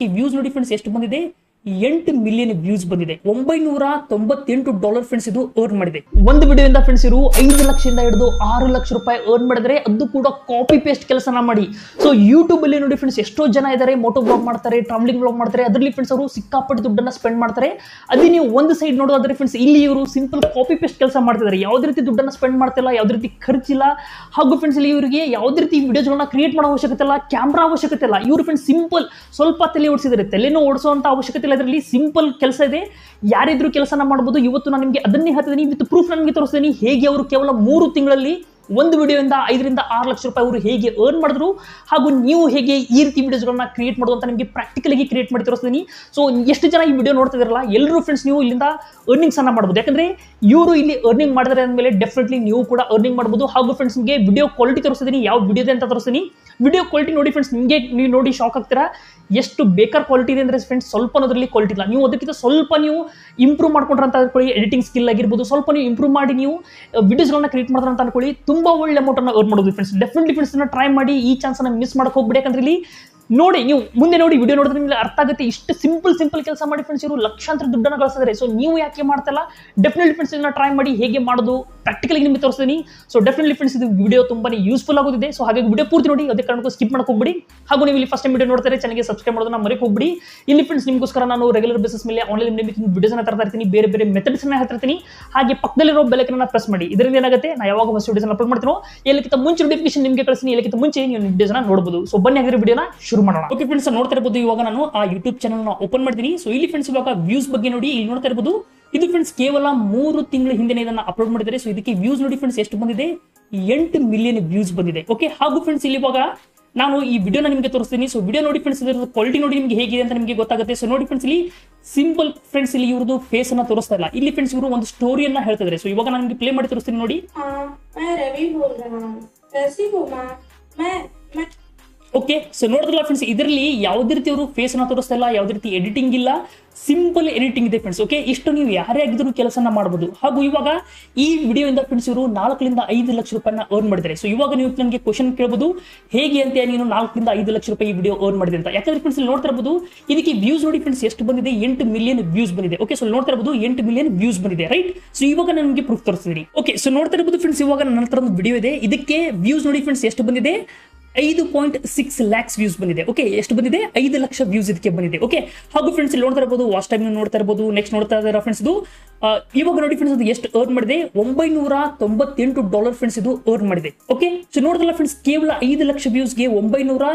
ಈ ವ್ಯೂಸ್ ನೋಡಿ ಫ್ರೆಂಡ್ಸ್ ಎಷ್ಟು ಬಂದಿದೆ? ಎಂಟು ಮಿಲಿಯನ್ ವ್ಯೂಸ್ ಬಂದಿದೆ. ಒಂಬೈನೂರ ತೊಂಬತ್ತೆಂಟು ಡಾಲರ್ ಫ್ರೆಂಡ್ಸ್ ಇದು ಅರ್ನ್ ಮಾಡಿದೆ. ಒಂದು ವಿಡಿಯೋದಿಂದ ಫ್ರೆಂಡ್ಸ್ ಇವರು ಐದು ಲಕ್ಷದಿಂದ ಹಿಡಿದು ಆರು ಲಕ್ಷ ರೂಪಾಯಿ ಅರ್ನ್ ಮಾಡಿದ್ರೆ ಅದು ಕೂಡ ಕಾಪಿ ಪೇಸ್ಟ್ ಕೆಲಸನ ಮಾಡಿ. ಸೊ ಯೂಟ್ಯೂಬ್ ಅಲ್ಲಿ ನೋಡಿ ಫ್ರೆಂಡ್ಸ್ ಎಷ್ಟೋ ಜನ ಇದ್ದಾರೆ ಮೋಟೋ ಬ್ಲಾಗ್ ಮಾಡ್ತಾರೆ ಟ್ರಾವೆಲಿಂಗ್ ಬ್ಲಾಗ್ ಮಾಡ್ತಾರೆ, ಅದರಲ್ಲಿ ಫ್ರೆಂಡ್ಸ್ ಅವರು ಸಿಕ್ಕಾಪಟ್ಟೆ ದುಡ್ಡನ್ನ ಸ್ಪೆಂಡ್ ಮಾಡ್ತಾರೆ. ಅದೇ ನೀವು ಒಂದು ಸೈಡ್ ನೋಡೋದಾದ್ರೆ ಫ್ರೆಂಡ್ಸ್ ಇಲ್ಲಿ ಇವರು ಸಿಂಪಲ್ ಕಾಪಿ ಪೇಸ್ಟ್ ಕೆಲಸ ಮಾಡ್ತಿದ್ದಾರೆ ಯಾವುದೇ ರೀತಿ ದುಡ್ಡನ್ನ ಸ್ಪೆಂಡ್ ಮಾಡ್ತಿಲ್ಲ, ಯಾವುದೇ ರೀತಿ ಖರ್ಚಿಲ್ಲ ಹಾಗೂ ಫ್ರೆಂಡ್ಸ್ ಇಲ್ಲಿ ಇವರಿಗೆ ಯಾವುದೇ ರೀತಿ ವಿಡಿಯೋಗಳನ್ನ ಕ್ರಿಯೇಟ್ ಮಾಡೋ ಅವಶ್ಯಕತೆ ಇಲ್ಲ ಕ್ಯಾಮ್ರಾ ಅವಶ್ಯಕತೆ ಇಲ್ಲ. ಇವರು ಫ್ರೆಂಡ್ಸ್ ಸಿಂಪಲ್ ಸ್ವಲ್ಪ ತಲೆ ಓಡಿಸಿದ್ರೆ ತಲೆನೂ ಓಡಿಸುವಂತ ಅವಶ್ಯಕತೆ ಇದರಲ್ಲಿ ಸಿಂಪಲ್ ಕೆಲಸ ಇದೆ. ಯಾರಿದ್ರು ಕೆಲಸನ ಮಾಡ್ಬೋದು. ಇವತ್ತು ನಾನು ನಿಮಗೆ ಅದನ್ನೇ ಹೇಳ್ತಿದ್ದೀನಿ. ವಿತ್ ಪ್ರೂಫ್ ನನಗೆ ತೋರಿಸ್ತೀನಿ. ಹೇಗೆ ಅವರು ಕೇವಲ ಮೂರು ತಿಂಗಳಲ್ಲಿ ಒಂದು ವಿಡಿಯೋಯಿಂದ ಐದರಿಂದ ಆರು ಲಕ್ಷ ರೂಪಾಯಿ ಅವರು ಹೇಗೆ ಅರ್ನ್ ಮಾಡಿದ್ರು ಹಾಗೂ ನೀವು ಹೇಗೆ ಈ ರೀತಿ ವಿಡಿಯೋಸ್ಗಳನ್ನ ಕ್ರಿಯೇಟ್ ಮಾಡೋದು ಅಂತ ನಿಮಗೆ ಪ್ರಾಕ್ಟಿಕಲಾಗಿ ಕ್ರಿಯೇಟ್ ಮಾಡಿ ತೋರಿಸ್ತೀನಿ. ಸೊ ಎಷ್ಟು ಜನ ಈ ವಿಡಿಯೋ ನೋಡ್ತಿದಾರಲ್ಲ ಎಲ್ಲರೂ ಫ್ರೆಂಡ್ಸ್ ನೀವು ಇಲ್ಲಿಂದ ಅರ್ನಿಂಗ್ಸ್ ಅನ್ನ ಮಾಡ್ಬೋದು. ಯಾಕಂದ್ರೆ ಇವರು ಇಲ್ಲಿ ಅರ್ನಿಂಗ್ ಮಾಡಿದ್ರೆ ಅಂದಮೇಲೆ ಡೆಫಿನೆಟ್ಲಿ ನೀವು ಕೂಡ ಅರ್ನಿಂಗ್ ಮಾಡ್ಬೋದು. ಹಾಗೂ ಫ್ರೆಂಡ್ಸ್ ನಿಮಗೆ ವಿಡಿಯೋ ಕ್ವಾಲಿಟಿ ತೋರಿಸ್ತೀನಿ. ಯಾವ ವಿಡಿಯೋದೆ ಅಂತ ತೋರಿಸ್ತೀನಿ. ವಿಡಿಯೋ ಕ್ವಾಲಿಟಿ ನೋಡಿ ಫ್ರೆಂಡ್ಸ್ ನಿಮಗೆ ನೀವು ನೋಡಿ ಶಾಕ್ ಆಗ್ತೀರಾ? ಎಷ್ಟು ಬೇಕರ್ ಕ್ವಾಲಿಟಿ ಇದೆ ಅಂದ್ರೆ ಫ್ರೆಂಡ್ಸ್ ಸ್ವಲ್ಪ ಅದರಲ್ಲಿ ಕ್ವಾಲಿಟಿ ಇಲ್ಲ. ನೀವು ಅದಕ್ಕಿಂತ ಸ್ವಲ್ಪ ನೀವು ಇಂಪ್ರೂವ್ ಮಾಡ್ಕೊಂಡ್ರೆ ಅಂತ ಅನ್ಕೊಳ್ಳಿ ಎಡಿಟಿಂಗ್ ಸ್ಕಿಲ್ ಆಗಿರ್ಬೋದು, ಸ್ವಲ್ಪ ನೀವು ಇಂಪ್ರೂವ್ ಮಾಡಿ ನೀವು ವಿಡಿಯೋಸ್ಗಳನ್ನ ಕ್ರಿಯೇಟ್ ಮಾಡಿದ್ರೆ ಅಂತ ಅನ್ಕೊಳ್ಳಿ, ತುಂಬ ಒಳ್ಳೆ ಅಮೌಂಟನ್ನು ಅರ್ನ್ ಮಾಡೋದು ಫ್ರೆಂಡ್ಸ್ ಡೆಫಿನೆಟ್ಲಿ ಫ್ರೆಂಡ್ಸ್ ಟ್ರೈ ಮಾಡಿ, ಈ ಚಾನ್ಸ್ ಅನ್ನ ಮಿಸ್ ಮಾಡೋಕೆ ಹೋಗ್ಬಿಡಿ ಯಾಕಂದ್ರೆ ಇಲ್ಲಿ ನೋಡಿ, ನೀವು ಮುಂದೆ ನೋಡಿ ವಿಡಿಯೋ ನೋಡಿದ್ರೆ ನಿಮಗೆ ಅರ್ಥ ಆಗುತ್ತೆ. ಇಷ್ಟು ಸಿಂಪಲ್ ಸಿಂಪಲ್ ಕೆಲಸ ಮಾಡಿ ಫ್ರೆಂಡ್ಸ್ ಇವರು ಲಕ್ಷಾಂತರ ದುಡ್ಡನ್ನು ಗಳಿಸಿದ್ರೆ ಸೊ ನೀವು ಯಾಕೆ ಮಾಡ್ತಲ್ಲ ಡೆಫಿನೆಟ್ಲಿ ಫ್ರೆಂಡ್ಸ್ ಇದನ್ನ ಟ್ರೈ ಮಾಡಿ ಹೇಗೆ ಮಾಡೋದು ಪ್ರಾಕ್ಟಿಕಲಿ ನಿಮಗೆ ತೋರಿಸ್ತೀನಿ. ಸೊ ಡೆಫಿನೆಟ್ಲಿ ಫ್ರೆಂಡ್ಸ್ ಇದು ವಿಡಿಯೋ ತುಂಬಾ ಯೂಸ್ಫುಲ್ ಆಗೋದಿದೆ. ಸೊ ಹಾಗಾಗಿ ವಿಡಿಯೋ ಪೂರ್ತಿ ನೋಡಿ ಅದೇ ಕಾರಣಕ್ಕೂ ಸ್ಕಿಪ್ ಮಾಡಕ್ಕೆ ಹಾಗೂ ನೀವು ಇಲ್ಲಿ ಫಸ್ಟ್ ಟೈಮ್ ವಿಡಿಯೋ ನೋಡ್ತಾರೆ ಚೆನ್ನಾಗಿ ಸಬ್ಸ್ಕ್ರೈಬ್ ಮಾಡೋದನ್ನ ಮರೆಗೆ ಹೋಗ್ಬಿಡಿ. ಇಲ್ಲಿ ಫ್ರೆಂಡ್ಸ್ ನಿಮಗೋಸ್ಕರ ನಾನು ರೆಗ್ಯುಲರ್ ಬೇಸಿಸ್ ಮೇಲೆ ಆನ್ಲೈನ್ ಮೇಕಿಂಗ್ ವಿಡಿಯೋಸ್ ತರ್ತಾ ಇರ್ತೀನಿ. ಬೇರೆ ಬೇರೆ ಮೆಥಡ್ಸ್ ಹೇಳ್ತಿರ್ತೀನಿ ಹಾಗೆ ಪಕ್ಕದಲ್ಲಿರೋ ಬೆಲಕನ್ನ ಪ್ರೆಸ್ ಮಾಡಿ. ಇದರಿಂದ ಏನಾಗುತ್ತೆ? ನಾ ಯಾವಾಗ ಹೊಸ ವಿಡಿಯೋಸ್ ಅಪ್ಲೋಡ್ ಮಾಡ್ತೀನೋ, ಎಲ್ಲಕ್ಕಿಂತ ಮುಂಚೆ ನೋಟಿಫಿಕೇಶನ್ ನಿಮಗೆ ಕಳಿಸ್ತೀನಿ. ಎಲ್ಲಕ್ಕಿಂತ ಮುಂಚೆ ನೀವು ವಿಡಿಯೋಸ್ನ ನೋಡಬಹುದು ಸೊ ಬನ್ನಿ ಆಗಿರೋ ವಿಡಿಯೋನ ಶುರು ಮಾಡೋಣ. ಓಕೆ ಫ್ರೆಂಡ್ಸ್ ನೋಡ್ತಾ ಇರಬಹುದು ಇವಾಗ ನಾನು ಆ ಯೂಟ್ಯೂಬ್ ಚಾನಲ್ನ ಓಪನ್ ಮಾಡ್ತೀನಿ. ಸೊ ಇಲ್ಲಿ ಫ್ರೆಂಡ್ಸ್ ಇವಾಗ ವ್ಯೂಸ್ ಬಗ್ಗೆ ನೋಡಿ ಇಲ್ಲಿ ನೋಡ್ತಾ ಇರಬಹುದು ಇದು ಫ್ರೆಂಡ್ಸ್ ಕೇವಲ ಮೂರು ತಿಂಗಳ ಹಿಂದೆ ಇದನ್ನ ಅಪ್ಲೋಡ್ ಮಾಡಿದ್ದಾರೆ. ಸೊ ಇದಕ್ಕೆ ವ್ಯೂಸ್ ನೋಡಿ ಫ್ರೆಂಡ್ಸ್ ಎಷ್ಟು ಬಂದಿದೆ? ಎಂಟು ಮಿಲಿಯನ್ ವ್ಯೂಸ್ ಬಂದಿದೆ. ಓಕೆ ಹಾಗೂ ಫ್ರೆಂಡ್ಸ್ ಇಲ್ಲಿ ಇವಾಗ ನಾನು ಈ ವಿಡಿಯೋನ ನಿಮಗೆ ತೋರಿಸ್ತೀನಿ. ಸೊ ವಿಡಿಯೋ ನೋಡಿ ಫ್ರೆಂಡ್ಸ್ ಇದರ ಕ್ವಾಲಿಟಿ ನೋಡಿ ನಿಮಗೆ ಹೇಗಿದೆ ಅಂತ ನಿಮಗೆ ಗೊತ್ತಾಗುತ್ತೆ. ಸೊ ನೋಡಿ ಫ್ರೆಂಡ್ಸ್ ಇಲ್ಲಿ ಸಿಂಪಲ್ ಫ್ರೆಂಡ್ಸ್ ಇಲ್ಲಿ ಇವ್ರದ್ದು ಫೇಸ್ ಅನ್ನ ತೋರಿಸ್ತಾ ಇಲ್ಲ. ಇಲ್ಲಿ ಫ್ರೆಂಡ್ಸ್ ಇವರು ಒಂದು ಸ್ಟೋರಿಯನ್ನ ಹೇಳ್ತಿದ್ದಾರೆ ಸೊ ಇವಾಗ ನಾನು ನಿಮಗೆ ಪ್ಲೇ ಮಾಡಿ ತೋರಿಸ್ತೀನಿ ನೋಡಿ. ಓಕೆ ಸೊ ನೋಡಿದ್ರಲ್ಲ ಫ್ರೆಂಡ್ಸ್ ಇದರಲ್ಲಿ ಯಾವುದೇ ರೀತಿ ಅವರು ಫೇಸ್ ಅನ್ನ ತೋರಿಸ್ತಾ ಇಲ್ಲ, ಯಾವುದೇ ರೀತಿ ಎಡಿಟಿಂಗ್ ಇಲ್ಲ ಸಿಂಪಲ್ ಎಡಿಟಿಂಗ್ ಇದೆ ಫ್ರೆಂಡ್ಸ್ ಓಕೆ ಇಷ್ಟು ನೀವು ಯಾರೇ ಆಗಿದ್ರು ಕೆಲಸನ ಮಾಡಬಹುದು ಹಾಗೂ ಇವಾಗ ಈ ವಿಡಿಯೋಯಿಂದ ಫ್ರೆಂಡ್ಸ್ ಇವರು ನಾಲ್ಕರಿಂದ ಐದು ಲಕ್ಷ ರೂಪಾಯಿನ ಅರ್ನ್ ಮಾಡಿದ್ದಾರೆ. ಸೊ ಇವಾಗ ನೀವು ನನಗೆ ಕ್ವಶನ್ ಕೇಳಬಹುದು ಹೇಗೆ ಅಂತ ನೀನು ನಾಲ್ಕರಿಂದ ಐದು ಲಕ್ಷ ರೂಪಾಯಿ ಈ ವಿಡಿಯೋ ಅರ್ನ್ ಮಾಡಿದೆ ಅಂತ. ಯಾಕಂದ್ರೆ ಫ್ರೆಂಡ್ಸ್ ನೋಡ್ತಾ ಇರಬಹುದು ಇದಕ್ಕೆ ವ್ಯೂಸ್ ನೋಡಿ ಫ್ರೆಂಡ್ಸ್ ಎಷ್ಟು ಬಂದಿದೆ? ಎಂಟು ಮಿಲಿಯನ್ ವ್ಯೂಸ್ ಬಂದಿದೆ. ಓಕೆ ಸೊ ನೋಡ್ತಾ ಇರಬಹುದು ಎಂಟು ಮಿಲಿಯನ್ ವ್ಯೂಸ್ ಬಂದಿದೆ ರೈಟ್ ಸೊ ಇವಾಗ ನನಗೆ ಪ್ರೂಫ್ ತೋರಿಸ್ತೀನಿ. ಓಕೆ ಸೊ ನೋಡ್ತಾ ಇರಬಹುದು ಫ್ರೆಂಡ್ಸ್ ಇವಾಗ ನನ್ನ ಹತ್ರ ಒಂದು ವಿಡಿಯೋ ಇದೆ. ಇದಕ್ಕೆ ವ್ಯೂಸ್ ನೋಡಿ ಫ್ರೆಂಡ್ಸ್ ಎಷ್ಟು ಬಂದಿದೆ? ಐದು ಪಾಯಿಂಟ್ ಸಿಕ್ಸ್ ಲ್ಯಾಕ್ಸ್ ವ್ಯೂಸ್ ಬಂದಿದೆ. ಓಕೆ ಎಷ್ಟು ಬಂದಿದೆ? ಐದು ಲಕ್ಷ ವ್ಯೂಸ್ ಇದಕ್ಕೆ ಬಂದಿದೆ. ಓಕೆ ಹಾಗೂ ಫ್ರೆಂಡ್ಸ್ ಇಲ್ಲಿ ನೋಡ್ತಾ ಇರಬಹುದು ವಾಚ್ ಟೈಮ್ ನೋಡ್ತಾ ಇರಬಹುದು ನೆಕ್ಸ್ಟ್ ನೋಡ್ತಾ ಇದ್ದಾರೆ ಫ್ರೆಂಡ್ಸ್ ಇದು ಇವಾಗ ನೋಡಿ ಫ್ರೆಂಡ್ಸ್ ಅದು ಎಷ್ಟು ಅರ್ನ್ ಮಾಡಿದೆ? ಒಂಬೈನೂರ ತೊಂಬತ್ತೆಂಟು ಡಾಲರ್ ಫ್ರೆಂಡ್ಸ್ ಇದು ಅರ್ನ್ ಮಾಡಿದೆ. ಓಕೆ ಸೊ ನೋಡಿದ್ರಲ್ಲ ಫ್ರೆಂಡ್ಸ್ ಕೇವಲ ಐದು ಲಕ್ಷ ವ್ಯೂಸ್ಗೆ ಒಂಬೈನೂರ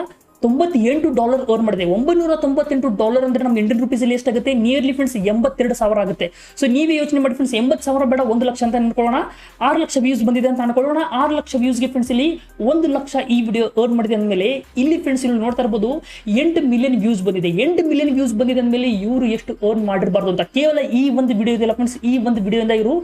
ತೊಂಬತ್ತೆಂಟು ಡಾಲರ್ ಅರ್ನ್ ಮಾಡಿದೆ. ಒಂಬೈನೂರ ತೊಂಬತ್ತೆಂಟು ಡಾಲರ್ ಅಂದ್ರೆ ನಮ್ಮ ಇಂಡಿಯನ್ ರುಪೀಸ್ ಅಲ್ಲಿ ಎಷ್ಟಾಗುತ್ತೆ? ನಿಯರ್ಲಿ ಫ್ರೆಂಡ್ಸ್ ಎಂಬತ್ತೆರಡು ಸಾವಿರ ಆಗುತ್ತೆ. ಸೊ ನೀವೇ ಯೋಚನೆ ಮಾಡಿ ಫ್ರೆಂಡ್ಸ್ ಎಂಬತ್ತು ಸಾವಿರ ಬೇಡ, ಒಂದು ಲಕ್ಷ ಅಂತ ಅನ್ಕೊಳ್ಳೋಣ. ಆರು ಲಕ್ಷ ವ್ಯೂಸ್ ಬಂದಿದೆ ಅಂತ ಅನ್ಕೊಳ್ಳೋಣ. ಆರು ಲಕ್ಷ ವ್ಯೂಸ್ಗೆ ಫ್ರೆಂಡ್ಸ್ ಇಲ್ಲಿ ಒಂದು ಲಕ್ಷ ಈ ವಿಡಿಯೋ ಅರ್ನ್ ಮಾಡಿದೆ ಅಂದಮೇಲೆ, ಇಲ್ಲಿ ಫ್ರೆಂಡ್ಸ್ ಇಲ್ಲಿ ನೋಡ್ತಾ ಇರ್ಬೋದು, ಎಂಟು ಮಿಲಿಯನ್ ವ್ಯೂಸ್ ಬಂದಿದೆ. ಎಂಟು ಮಿಲಿಯನ್ ವ್ಯೂಸ್ ಬಂದಿದೆ ಅಂದಮೇಲೆ ಇವರು ಎಷ್ಟು ಅರ್ನ್ ಮಾಡಿರಬಾರ್ದು ಅಂತ. ಕೇವಲ ಈ ಒಂದು ವಿಡಿಯೋ ಇದೆಲ್ಲ ಫ್ರೆಂಡ್ಸ್ ಈ ಒಂದು ವಿಡಿಯೋದಿಂದ ಇವರು